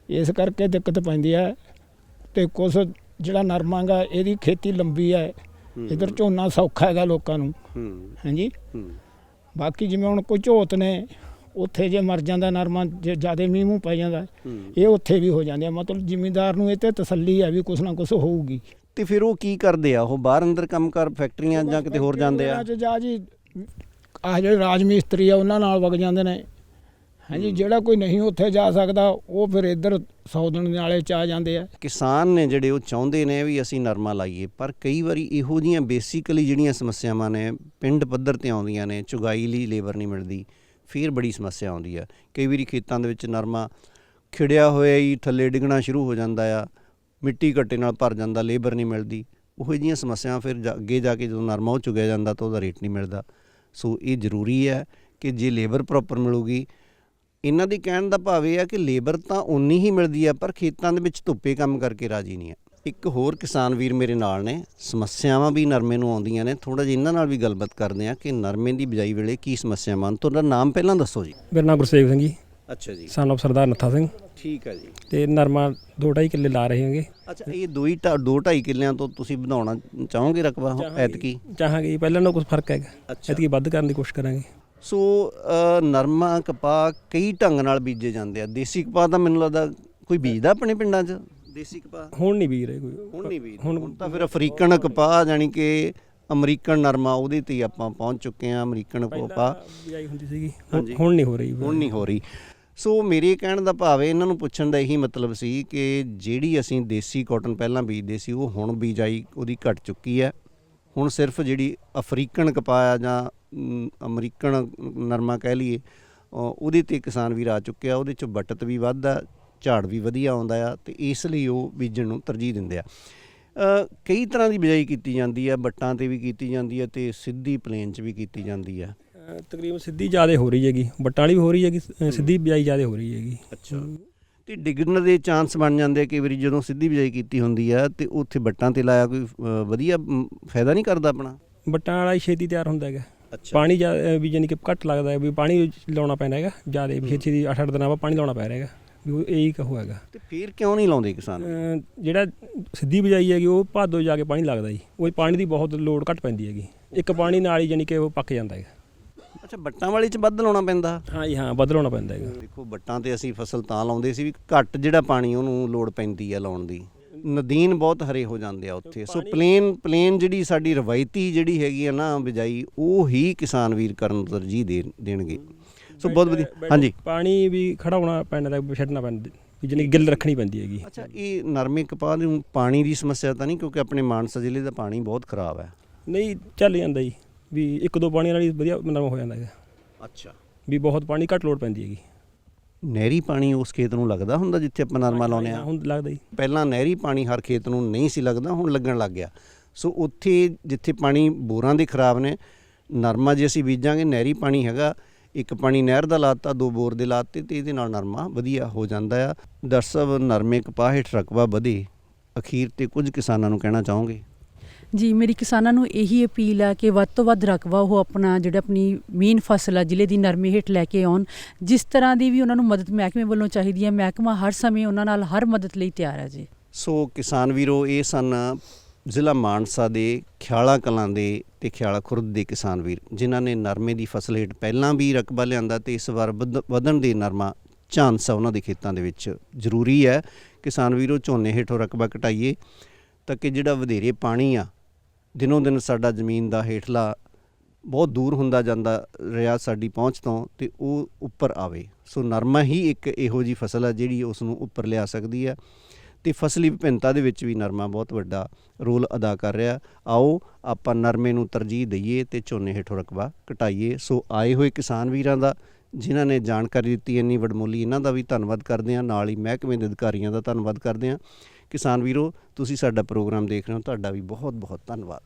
ਇਸ ਕਰਕੇ ਦਿੱਕਤ ਪੈਂਦੀ ਹੈ ਤੇ ਕੁਛ ਜਿਹੜਾ ਨਰਮਾਗਾ ਇਹਦੀ ਖੇਤੀ ਲੰਬੀ ਹੈ। ਇਧਰ ਝੋਨਾ ਸੌਖਾ ਹੈਗਾ ਲੋਕਾਂ ਨੂੰ।
ਹੂੰ।
ਹਾਂਜੀ?
ਹੂੰ।
ਬਾਕੀ ਜਿਵੇਂ ਹੁਣ ਕੋਈ ਝੋਤ ਨੇ ਉੱਥੇ ਜੇ ਮਰ ਜਾਂਦਾ ਨਰਮਾ ਜੇ ਜ਼ਿਆਦਾ ਮੀਂਹ ਮੂੰਹ ਪੈ ਜਾਂਦਾ ਇਹ ਉੱਥੇ ਵੀ ਹੋ ਜਾਂਦੇ ਆ। ਮਤਲਬ ਜ਼ਿਮੀਂਦਾਰ ਨੂੰ ਇਹ ਤੇ ਤਸੱਲੀ ਹੈ ਵੀ ਕੁਛ ਨਾ ਕੁਛ ਹੋਊਗੀ।
ਤੇ ਫਿਰ ਉਹ ਕੀ ਕਰਦੇ ਆ? ਉਹ ਬਾਹਰ ਅੰਦਰ ਕੰਮ ਕਰ ਫੈਕਟਰੀਆਂ ਜਾਂ ਕਿਤੇ ਹੋਰ ਜਾਂਦੇ ਆ?
ਜਾ ਜੀ ਆ ਜਿਹੜੇ ਰਾਜ ਮਿਸਤਰੀ ਆ ਉਹਨਾਂ ਨਾਲ ਵਗ ਜਾਂਦੇ ਨੇ। ਹਾਂਜੀ, ਜਿਹੜਾ ਕੋਈ ਨਹੀਂ ਉੱਥੇ ਜਾ ਸਕਦਾ, ਉਹ ਫਿਰ ਇੱਧਰ ਸੌਦਣ ਵਾਲੇ ਚ ਆ ਜਾਂਦੇ ਆ।
ਕਿਸਾਨ ਨੇ ਜਿਹੜੇ ਉਹ ਚਾਹੁੰਦੇ ਨੇ ਵੀ ਅਸੀਂ ਨਰਮਾ ਲਾਈਏ, ਪਰ ਕਈ ਵਾਰੀ ਇਹੋ ਜੀਆਂ ਬੇਸਿਕਲੀ ਜਿਹੜੀਆਂ ਸਮੱਸਿਆਵਾਂ ਨੇ, ਪਿੰਡ ਪੱਧਰ ਤੇ ਆਉਂਦੀਆਂ ਨੇ, ਚੁਗਾਈ ਲਈ ਲੇਬਰ ਨਹੀਂ ਮਿਲਦੀ, ਫਿਰ ਬੜੀ ਸਮੱਸਿਆ ਆਉਂਦੀ ਆ। ਕਈ ਵਾਰੀ ਖੇਤਾਂ ਦੇ ਵਿੱਚ ਨਰਮਾ ਖਿੜਿਆ ਹੋਇਆ ਹੀ ਥੱਲੇ ਡਿੱਗਣਾ ਸ਼ੁਰੂ ਹੋ ਜਾਂਦਾ ਆ, ਮਿੱਟੀ ਘੱਟੇ ਨਾਲ ਭਰ ਜਾਂਦਾ ਲੇਬਰ ਨਹੀਂ ਮਿਲਦੀ। ਉਹੋ ਜਿਹੀਆਂ ਸਮੱਸਿਆਵਾਂ ਫਿਰ ਅੱਗੇ ਜਾ ਕੇ ਜਦੋਂ ਨਰਮਾ ਉਹ ਚੁਗਿਆ ਜਾਂਦਾ ਤਾਂ ਉਹਦਾ ਰੇਟ ਨਹੀਂ ਮਿਲਦਾ। ਸੋ ਇਹ ਜ਼ਰੂਰੀ ਹੈ ਕਿ ਜੇ ਲੇਬਰ ਪ੍ਰੋਪਰ ਮਿਲੂਗੀ ਇਹਨਾਂ ਦੀ ਕਹਿਣ ਦਾ ਭਾਵ ਇਹ ਹੈ ਕਿ ਲੇਬਰ ਤਾਂ ਉਨੀ ਹੀ ਮਿਲਦੀ ਹੈ ਪਰ ਖੇਤਾਂ ਦੇ ਵਿੱਚ ਧੁੱਪੇ ਕੰਮ ਕਰਕੇ ਰਾਜੀ ਨਹੀਂ ਹੈ ਇੱਕ ਹੋਰ ਕਿਸਾਨ ਵੀਰ ਮੇਰੇ ਨਾਲ ਨੇ ਸਮੱਸਿਆਵਾਂ ਵੀ ਨਰਮੇ ਨੂੰ ਆਉਂਦੀਆਂ ਨੇ। ਥੋੜਾ ਜਿਹਾ ਇਹਨਾਂ ਨਾਲ ਵੀ ਗੱਲਬਾਤ ਕਰਦੇ ਆ ਕਿ ਨਰਮੇ ਦੀ ਬਿਜਾਈ ਵੇਲੇ ਕੀ ਸਮੱਸਿਆਵਾਂ ਹਨ। ਤੁਹਾਡਾ ਨਾਮ ਪਹਿਲਾਂ ਦੱਸੋ ਜੀ।
ਮੇਰਾ ਨਾਮ ਗੁਰਸੇਵ ਸਿੰਘ ਜੀ।
ਅੱਛਾ ਜੀ।
ਸਨ of ਸਰਦਾਰ ਨੱਥਾ ਸਿੰਘ।
ਠੀਕ ਹੈ ਜੀ।
ਤੇ ਨਰਮਾ ਦੋ ਢਾਈ ਕਿੱਲੇ ਲਾ ਰਹੇ ਹਾਂਗੇ।
ਅੱਛਾ ਇਹ ਦੋ ਹੀ ਢਾ- ਦੋ ਢਾਈ ਕਿੱਲਿਆਂ ਤੋਂ ਤੁਸੀਂ ਵਧਾਉਣਾ ਚਾਹੋਗੇ ਰਕਬਾ ਐਤਕੀ?
ਚਾਹਾਂਗੇ ਪਹਿਲਾਂ ਨਾਲੋਂ ਕੁਝ ਫ਼ਰਕ ਹੈਗਾ। ਐਤਕੀ ਵੱਧ ਕਰਨ ਦੀ ਕੋਸ਼ਿਸ਼ ਕਰਾਂਗੇ।
ਸੋ ਨਰਮਾ ਕਪਾਹ ਕਈ ਢੰਗ ਨਾਲ ਬੀਜੇ ਜਾਂਦੇ ਆ। ਦੇਸੀ ਕਪਾਹ ਤਾਂ ਮੈਨੂੰ ਲੱਗਦਾ ਕੋਈ ਬੀਜਦਾ ਆਪਣੇ ਪਿੰਡਾਂ 'ਚ? ਦੇਸੀ ਕਪਾਹ?
ਹੁਣ ਨਹੀਂ ਬੀਜ ਰਹੇ ਕੋਈ।
ਹੁਣ ਨਹੀਂ ਬੀਜਦੇ
ਹੁਣ-
ਤਾਂ ਫਿਰ ਅਫਰੀਕਨ ਕਪਾਹ ਜਾਨੀ ਕਿ ਅਮਰੀਕਨ ਨਰਮਾ ਉਹਦੇ ਤੇ ਹੀ ਆਪਾਂ ਪਹੁੰਚ ਚੁੱਕੇ ਆ ਅਮਰੀਕਨ
ਬਿਜਾਈ ਹੁੰਦੀ ਸੀਗੀ। ਹੁਣ- ਨਹੀਂ ਹੋ ਰਹੀ।
ਹੁਣ ਨਹੀਂ ਹੋ ਰਹੀ। ਸੋ ਮੇਰੇ ਕਹਿਣ ਦਾ ਭਾਵ ਹੈ ਇਹਨਾਂ ਨੂੰ ਪੁੱਛਣ ਦਾ ਇਹੀ ਮਤਲਬ ਸੀ ਕਿ ਜਿਹੜੀ ਅਸੀਂ ਦੇਸੀ ਕਾਟਨ ਪਹਿਲਾਂ ਬੀਜਦੇ ਸੀ ਉਹ ਹੁਣ ਬੀਜਾਈ ਉਹਦੀ ਘਟ ਚੁੱਕੀ ਹੈ। ਹੁਣ ਸਿਰਫ ਜਿਹੜੀ ਅਫਰੀਕਨ ਕਪਾਹ ਆ ਜਾਂ ਅਮਰੀਕਨ ਨਰਮਾ ਕਹਿ ਲਈਏ ਉਹਦੇ ਤੇ ਕਿਸਾਨ ਵੀਰ ਆ ਚੁੱਕਿਆ ਉਹਦੇ ਚ ਬਟਤ ਵੀ ਵੱਧਦਾ ਝਾੜ ਵੀ ਵਧੀਆ ਆਉਂਦਾ ਆ ਤੇ ਇਸ ਲਈ ਉਹ ਬੀਜਣ ਨੂੰ ਤਰਜੀਹ ਦਿੰਦੇ ਆ। ਕਈ ਤਰ੍ਹਾਂ ਦੀ ਬਿਜਾਈ ਕੀਤੀ ਜਾਂਦੀ ਆ ਬੱਟਾਂ ਤੇ ਵੀ ਕੀਤੀ ਜਾਂਦੀ ਆ ਤੇ ਸਿੱਧੀ ਪਲੇਨ 'ਚ ਵੀ ਕੀਤੀ ਜਾਂਦੀ ਆ।
ਤਕਰੀਬਨ ਸਿੱਧੀ ਜ਼ਿਆਦਾ ਹੋ ਰਹੀ ਹੈਗੀ ਬੱਟਾਂ ਵਾਲੀ ਵੀ ਹੋ ਰਹੀ ਹੈਗੀ ਸਿੱਧੀ ਬਿਜਾਈ ਜ਼ਿਆਦਾ ਹੋ ਰਹੀ ਹੈਗੀ।
ਅੱਛਾ। ਤੇ ਡਿੱਗਣ ਦੇ ਚਾਂਸ ਬਣ ਜਾਂਦੇ ਕਈ ਵਾਰੀ ਜਦੋਂ ਸਿੱਧੀ ਬਿਜਾਈ ਕੀਤੀ ਹੁੰਦੀ ਆ ਤੇ ਉੱਥੇ ਬੱਟਾਂ ਤੇ ਲਾਇਆ ਕੋਈ ਵਧੀਆ ਫਾਇਦਾ ਨਹੀਂ ਕਰਦਾ ਆਪਣਾ?
ਬੱਟਾਂ ਵਾਲਾ ਹੀ ਛੇਤੀ ਤਿਆਰ ਹੁੰਦਾ ਹੈਗਾ। ਪਾਣੀ ਅਹ ਵੀ ਜਾਨੀ ਕਿ ਘੱਟ ਲੱਗਦਾ ਹੈ ਵੀ ਪਾਣੀ ਲਾਉਣਾ ਪੈਂਦਾ ਹੈਗਾ ਜ਼ਿਆਦਾ ਵੀ ਛੇਤੀ ਦੀ 8-8 ਦਿਨਾਂ ਬਾਅਦ ਪਾਣੀ ਲਾਉਣਾ ਪੈ ਰਿਹਾ ਹੈਗਾ ਵੀ ਉਹ ਇਹੀ ਕਹੋ ਹੈਗਾ।
ਤੇ ਫੇਰ ਕਿਉਂ ਨਹੀਂ ਲਾਉਂਦੇ ਕਿਸਾਨ?
ਅਹ ਜਿਹੜਾ ਸਿੱਧੀ ਬਿਜਾਈ ਹੈਗੀ ਉਹ ਭਾਦੋ ਜਾ ਕੇ ਪਾਣੀ ਲੱਗਦਾ ਜੀ। ਉਹ ਪਾਣੀ ਦੀ ਬਹੁਤ ਲੋੜ ਘੱਟ ਪੈਂਦੀ ਹੈਗੀ। ਇੱਕ ਪਾਣੀ ਨਾਲ ਹੀ ਜਾਨੀ ਕਿ ਉਹ ਪੱਕ ਜਾਂਦਾ ਹੈਗਾ।
ਅੱਛਾ ਬੱਟਾਂ ਵਾਲੀ 'ਚ ਵੱਧ ਲਾਉਣਾ ਪੈਂਦਾ?
ਹਾਂ ਜੀ ਹਾਂ ਬਦਲਾਉਣਾ ਪੈਂਦਾ ਹੈਗਾ।
ਦੇਖੋ ਬੱਟਾਂ ਤੇ ਅਸੀਂ ਫਸਲ ਤਾਂ ਲਾਉਂਦੇ ਸੀ ਵੀ ਘੱਟ ਜਿਹੜਾ ਪਾਣੀ ਉਹਨੂੰ ਲੋੜ ਪੈਂਦੀ ਆ ਲਾਉਣ ਦੀ। ਨਦੀਨ ਬਹੁਤ ਹਰੇ ਹੋ ਜਾਂਦੇ ਆ ਉੱਥੇ। ਸੋ ਪਲੇਨ ਪਲੇਨ ਜਿਹੜੀ ਸਾਡੀ ਰਵਾਇਤੀ ਜਿਹੜੀ ਹੈਗੀ ਆ ਨਾ ਬਿਜਾਈ ਉਹ ਹੀ ਕਿਸਾਨ ਵੀਰ ਕਰਨ ਨੂੰ ਤਰਜੀਹ ਦੇ ਦੇਣਗੇ। ਸੋ ਬਹੁਤ ਵਧੀਆ। ਹਾਂਜੀ।
ਪਾਣੀ ਵੀ ਖੜਾਉਣਾ ਪੈਂਦਾ ਹੈ ਛੱਡਣਾ ਪੈਂਦਾ ਕਿ ਗਿੱਲ ਰੱਖਣੀ ਪੈਂਦੀ ਹੈਗੀ।
ਅੱਛਾ ਇਹ ਨਰਮੇ ਕਪਾਹ ਨੂੰ ਪਾਣੀ ਦੀ ਸਮੱਸਿਆ ਤਾਂ ਨਹੀਂ ਕਿਉਂਕਿ ਆਪਣੇ ਮਾਨਸਾ ਜ਼ਿਲ੍ਹੇ ਦਾ ਪਾਣੀ ਬਹੁਤ ਖਰਾਬ ਹੈ।
ਨਹੀਂ ਚੱਲ ਜਾਂਦਾ ਜੀ ਵੀ ਇੱਕ ਦੋ ਪਾਣੀ ਨਾਲ ਹੀ ਵਧੀਆ ਨਰਮ ਹੋ ਜਾਂਦਾ ਹੈਗਾ।
ਅੱਛਾ।
ਵੀ ਬਹੁਤ ਪਾਣੀ ਘੱਟ ਲੋੜ ਪੈਂਦੀ ਹੈਗੀ।
ਨਹਿਰੀ ਪਾਣੀ ਉਸ ਖੇਤ ਨੂੰ ਲੱਗਦਾ ਹੁੰਦਾ ਜਿੱਥੇ ਆਪਾਂ ਨਰਮਾ ਲਾਉਂਦੇ ਆ
ਹੁਣ ਲੱਗਦਾ ਜੀ।
ਪਹਿਲਾਂ ਨਹਿਰੀ ਪਾਣੀ ਹਰ ਖੇਤ ਨੂੰ ਨਹੀਂ ਸੀ ਲੱਗਦਾ ਹੁਣ ਲੱਗਣ ਲੱਗ ਗਿਆ। ਸੋ ਉੱਥੇ ਜਿੱਥੇ ਪਾਣੀ ਬੋਰਾਂ ਦੇ ਖਰਾਬ ਨੇ ਨਰਮਾ ਜੇ ਅਸੀਂ ਬੀਜਾਂਗੇ ਨਹਿਰੀ ਪਾਣੀ ਹੈਗਾ ਇੱਕ ਪਾਣੀ ਨਹਿਰ ਦਾ ਲਾਤਾ ਦੋ ਬੋਰ ਦੇ ਲਾਤੇ ਤੇ ਇਹਦੇ ਨਾਲ ਨਰਮਾ ਵਧੀਆ ਹੋ ਜਾਂਦਾ ਆ। ਸਾਹਿਬ ਨਰਮੇ ਕਪਾਹ ਹੇਠ ਰਕਬਾ ਵਧੇ ਅਖੀਰ ਤੇ ਕੁਝ ਕਿਸਾਨਾਂ ਨੂੰ ਕਹਿਣਾ ਚਾਹੋਗੇ?
ਜੀ, ਮੇਰੀ ਕਿਸਾਨਾਂ ਨੂੰ ਇਹੀ ਅਪੀਲ ਆ ਕਿ ਵੱਧ ਤੋਂ ਵੱਧ ਰਕਬਾ ਉਹ ਆਪਣਾ ਜਿਹੜਾ ਆਪਣੀ ਮੇਨ ਫਸਲ ਆ, ਜ਼ਿਲ੍ਹੇ ਦੀ ਨਰਮੇ ਹੇਠ ਲੈ ਕੇ ਆਉਣ। ਜਿਸ ਤਰ੍ਹਾਂ ਦੀ ਵੀ ਉਹਨਾਂ ਨੂੰ ਮਦਦ ਮਹਿਕਮੇ ਵੱਲੋਂ ਚਾਹੀਦੀ ਹੈ ਮਹਿਕਮਾ ਹਰ ਸਮੇਂ ਉਹਨਾਂ ਨਾਲ ਹਰ ਮਦਦ ਲਈ ਤਿਆਰ ਹੈ ਜੀ।
ਸੋ ਕਿਸਾਨ ਵੀਰੋ, ਇਹ ਸਨ ਜ਼ਿਲ੍ਹਾ ਮਾਨਸਾ ਦੇ ਖਿਆਲਾ ਕਲਾਂ ਦੇ ਤੇ ਖਿਆਲਾ ਖੁਰਦ ਦੇ ਕਿਸਾਨ ਵੀਰ, ਜਿਨ੍ਹਾਂ ਨੇ ਨਰਮੇ ਦੀ ਫਸਲ ਹੇਠ ਪਹਿਲਾਂ ਵੀ ਰਕਬਾ ਲਿਆਂਦਾ ਤੇ ਇਸ ਵਾਰ ਵਧ- ਵਧਣ ਦੇ ਨਰਮਾ ਚਾਂਸ ਆ ਉਹਨਾਂ ਦੇ ਖੇਤਾਂ ਦੇ ਵਿੱਚ ਜ਼ਰੂਰੀ ਹੈ। ਕਿਸਾਨ ਵੀਰੋ, ਝੋਨੇ ਹੇਠੋਂ ਰਕਬਾ ਘਟਾਈਏ ਤਾਂ ਕਿ ਜਿਹੜਾ ਵਧੇਰੇ ਪਾਣੀ ਆ, ਦਿਨੋਂ ਦਿਨ ਸਾਡਾ ਜ਼ਮੀਨ ਦਾ ਹੇਠਲਾ ਬਹੁਤ ਦੂਰ ਹੁੰਦਾ ਜਾਂਦਾ ਰਿਹਾ ਸਾਡੀ ਪਹੁੰਚ ਤੋਂ ਤੇ ਉਹ ਉੱਪਰ ਆਵੇ। ਸੋ ਨਰਮਾ ਹੀ ਇੱਕ ਇਹੋ ਜੀ ਫਸਲ ਆ ਜਿਹੜੀ ਉਸ ਨੂੰ ਉੱਪਰ ਲਿਆ ਸਕਦੀ ਹੈ ਤੇ ਫਸਲੀ ਵਿਭਿੰਨਤਾ ਦੇ ਵਿੱਚ ਵੀ ਨਰਮਾ ਬਹੁਤ ਵੱਡਾ ਰੋਲ ਅਦਾ ਕਰ ਰਿਹਾ। ਆਓ ਆਪਾਂ ਨਰਮੇ ਨੂੰ ਤਰਜੀਹ ਦਈਏ ਤੇ ਝੋਨੇ ਹੇਠੋਂ ਰਕਬਾ ਘਟਾਈਏ ਸੋ ਆਏ ਹੋਏ ਕਿਸਾਨ ਵੀਰਾਂ ਦਾ, ਜਿਨ੍ਹਾਂ ਨੇ ਜਾਣਕਾਰੀ ਦਿੱਤੀ ਇੰਨੀ ਵਡਮੁੱਲੀ, ਇਹਨਾਂ ਦਾ ਵੀ ਧੰਨਵਾਦ ਕਰਦੇ ਹਾਂ। ਨਾਲ ਹੀ ਮਹਿਕਮੇ ਦੇ ਅਧਿਕਾਰੀਆਂ ਦਾ ਧੰਨਵਾਦ ਕਰਦੇ ਹਾਂ। ਕਿਸਾਨ ਵੀਰੋ, ਤੁਸੀਂ ਸਾਡਾ ਪ੍ਰੋਗਰਾਮ ਦੇਖ ਰਹੇ ਹੋ, ਤੁਹਾਡਾ ਵੀ ਬਹੁਤ ਬਹੁਤ ਧੰਨਵਾਦ।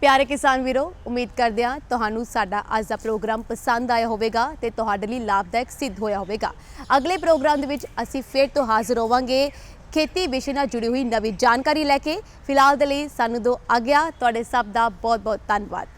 ਪਿਆਰੇ ਕਿਸਾਨ ਵੀਰੋ, ਉਮੀਦ ਕਰਦੇ ਹਾਂ ਤੁਹਾਨੂੰ ਸਾਡਾ ਅੱਜ ਦਾ ਪ੍ਰੋਗਰਾਮ ਪਸੰਦ ਆਇਆ ਹੋਵੇਗਾ ਤੇ ਤੁਹਾਡੇ ਲਈ ਲਾਭਦਾਇਕ ਸਿੱਧ ਹੋਇਆ ਹੋਵੇਗਾ। ਅਗਲੇ ਪ੍ਰੋਗਰਾਮ ਦੇ ਵਿੱਚ ਅਸੀਂ ਫੇਰ ਤੋਂ ਹਾਜ਼ਰ ਹੋਵਾਂਗੇ। ਖੇਤੀ ਵਿਸ਼ੇ ਨਾਲ ਜੁੜੀ ਹੋਈ ਨਵੀਂ ਜਾਣਕਾਰੀ ਲੈ ਕੇ ਫਿਲਹਾਲ ਦੇ ਲਈ ਸਾਨੂੰ ਦੋ ਆਗਿਆ। ਤੁਹਾਡੇ ਸਭ ਦਾ ਬਹੁਤ ਬਹੁਤ ਧੰਨਵਾਦ।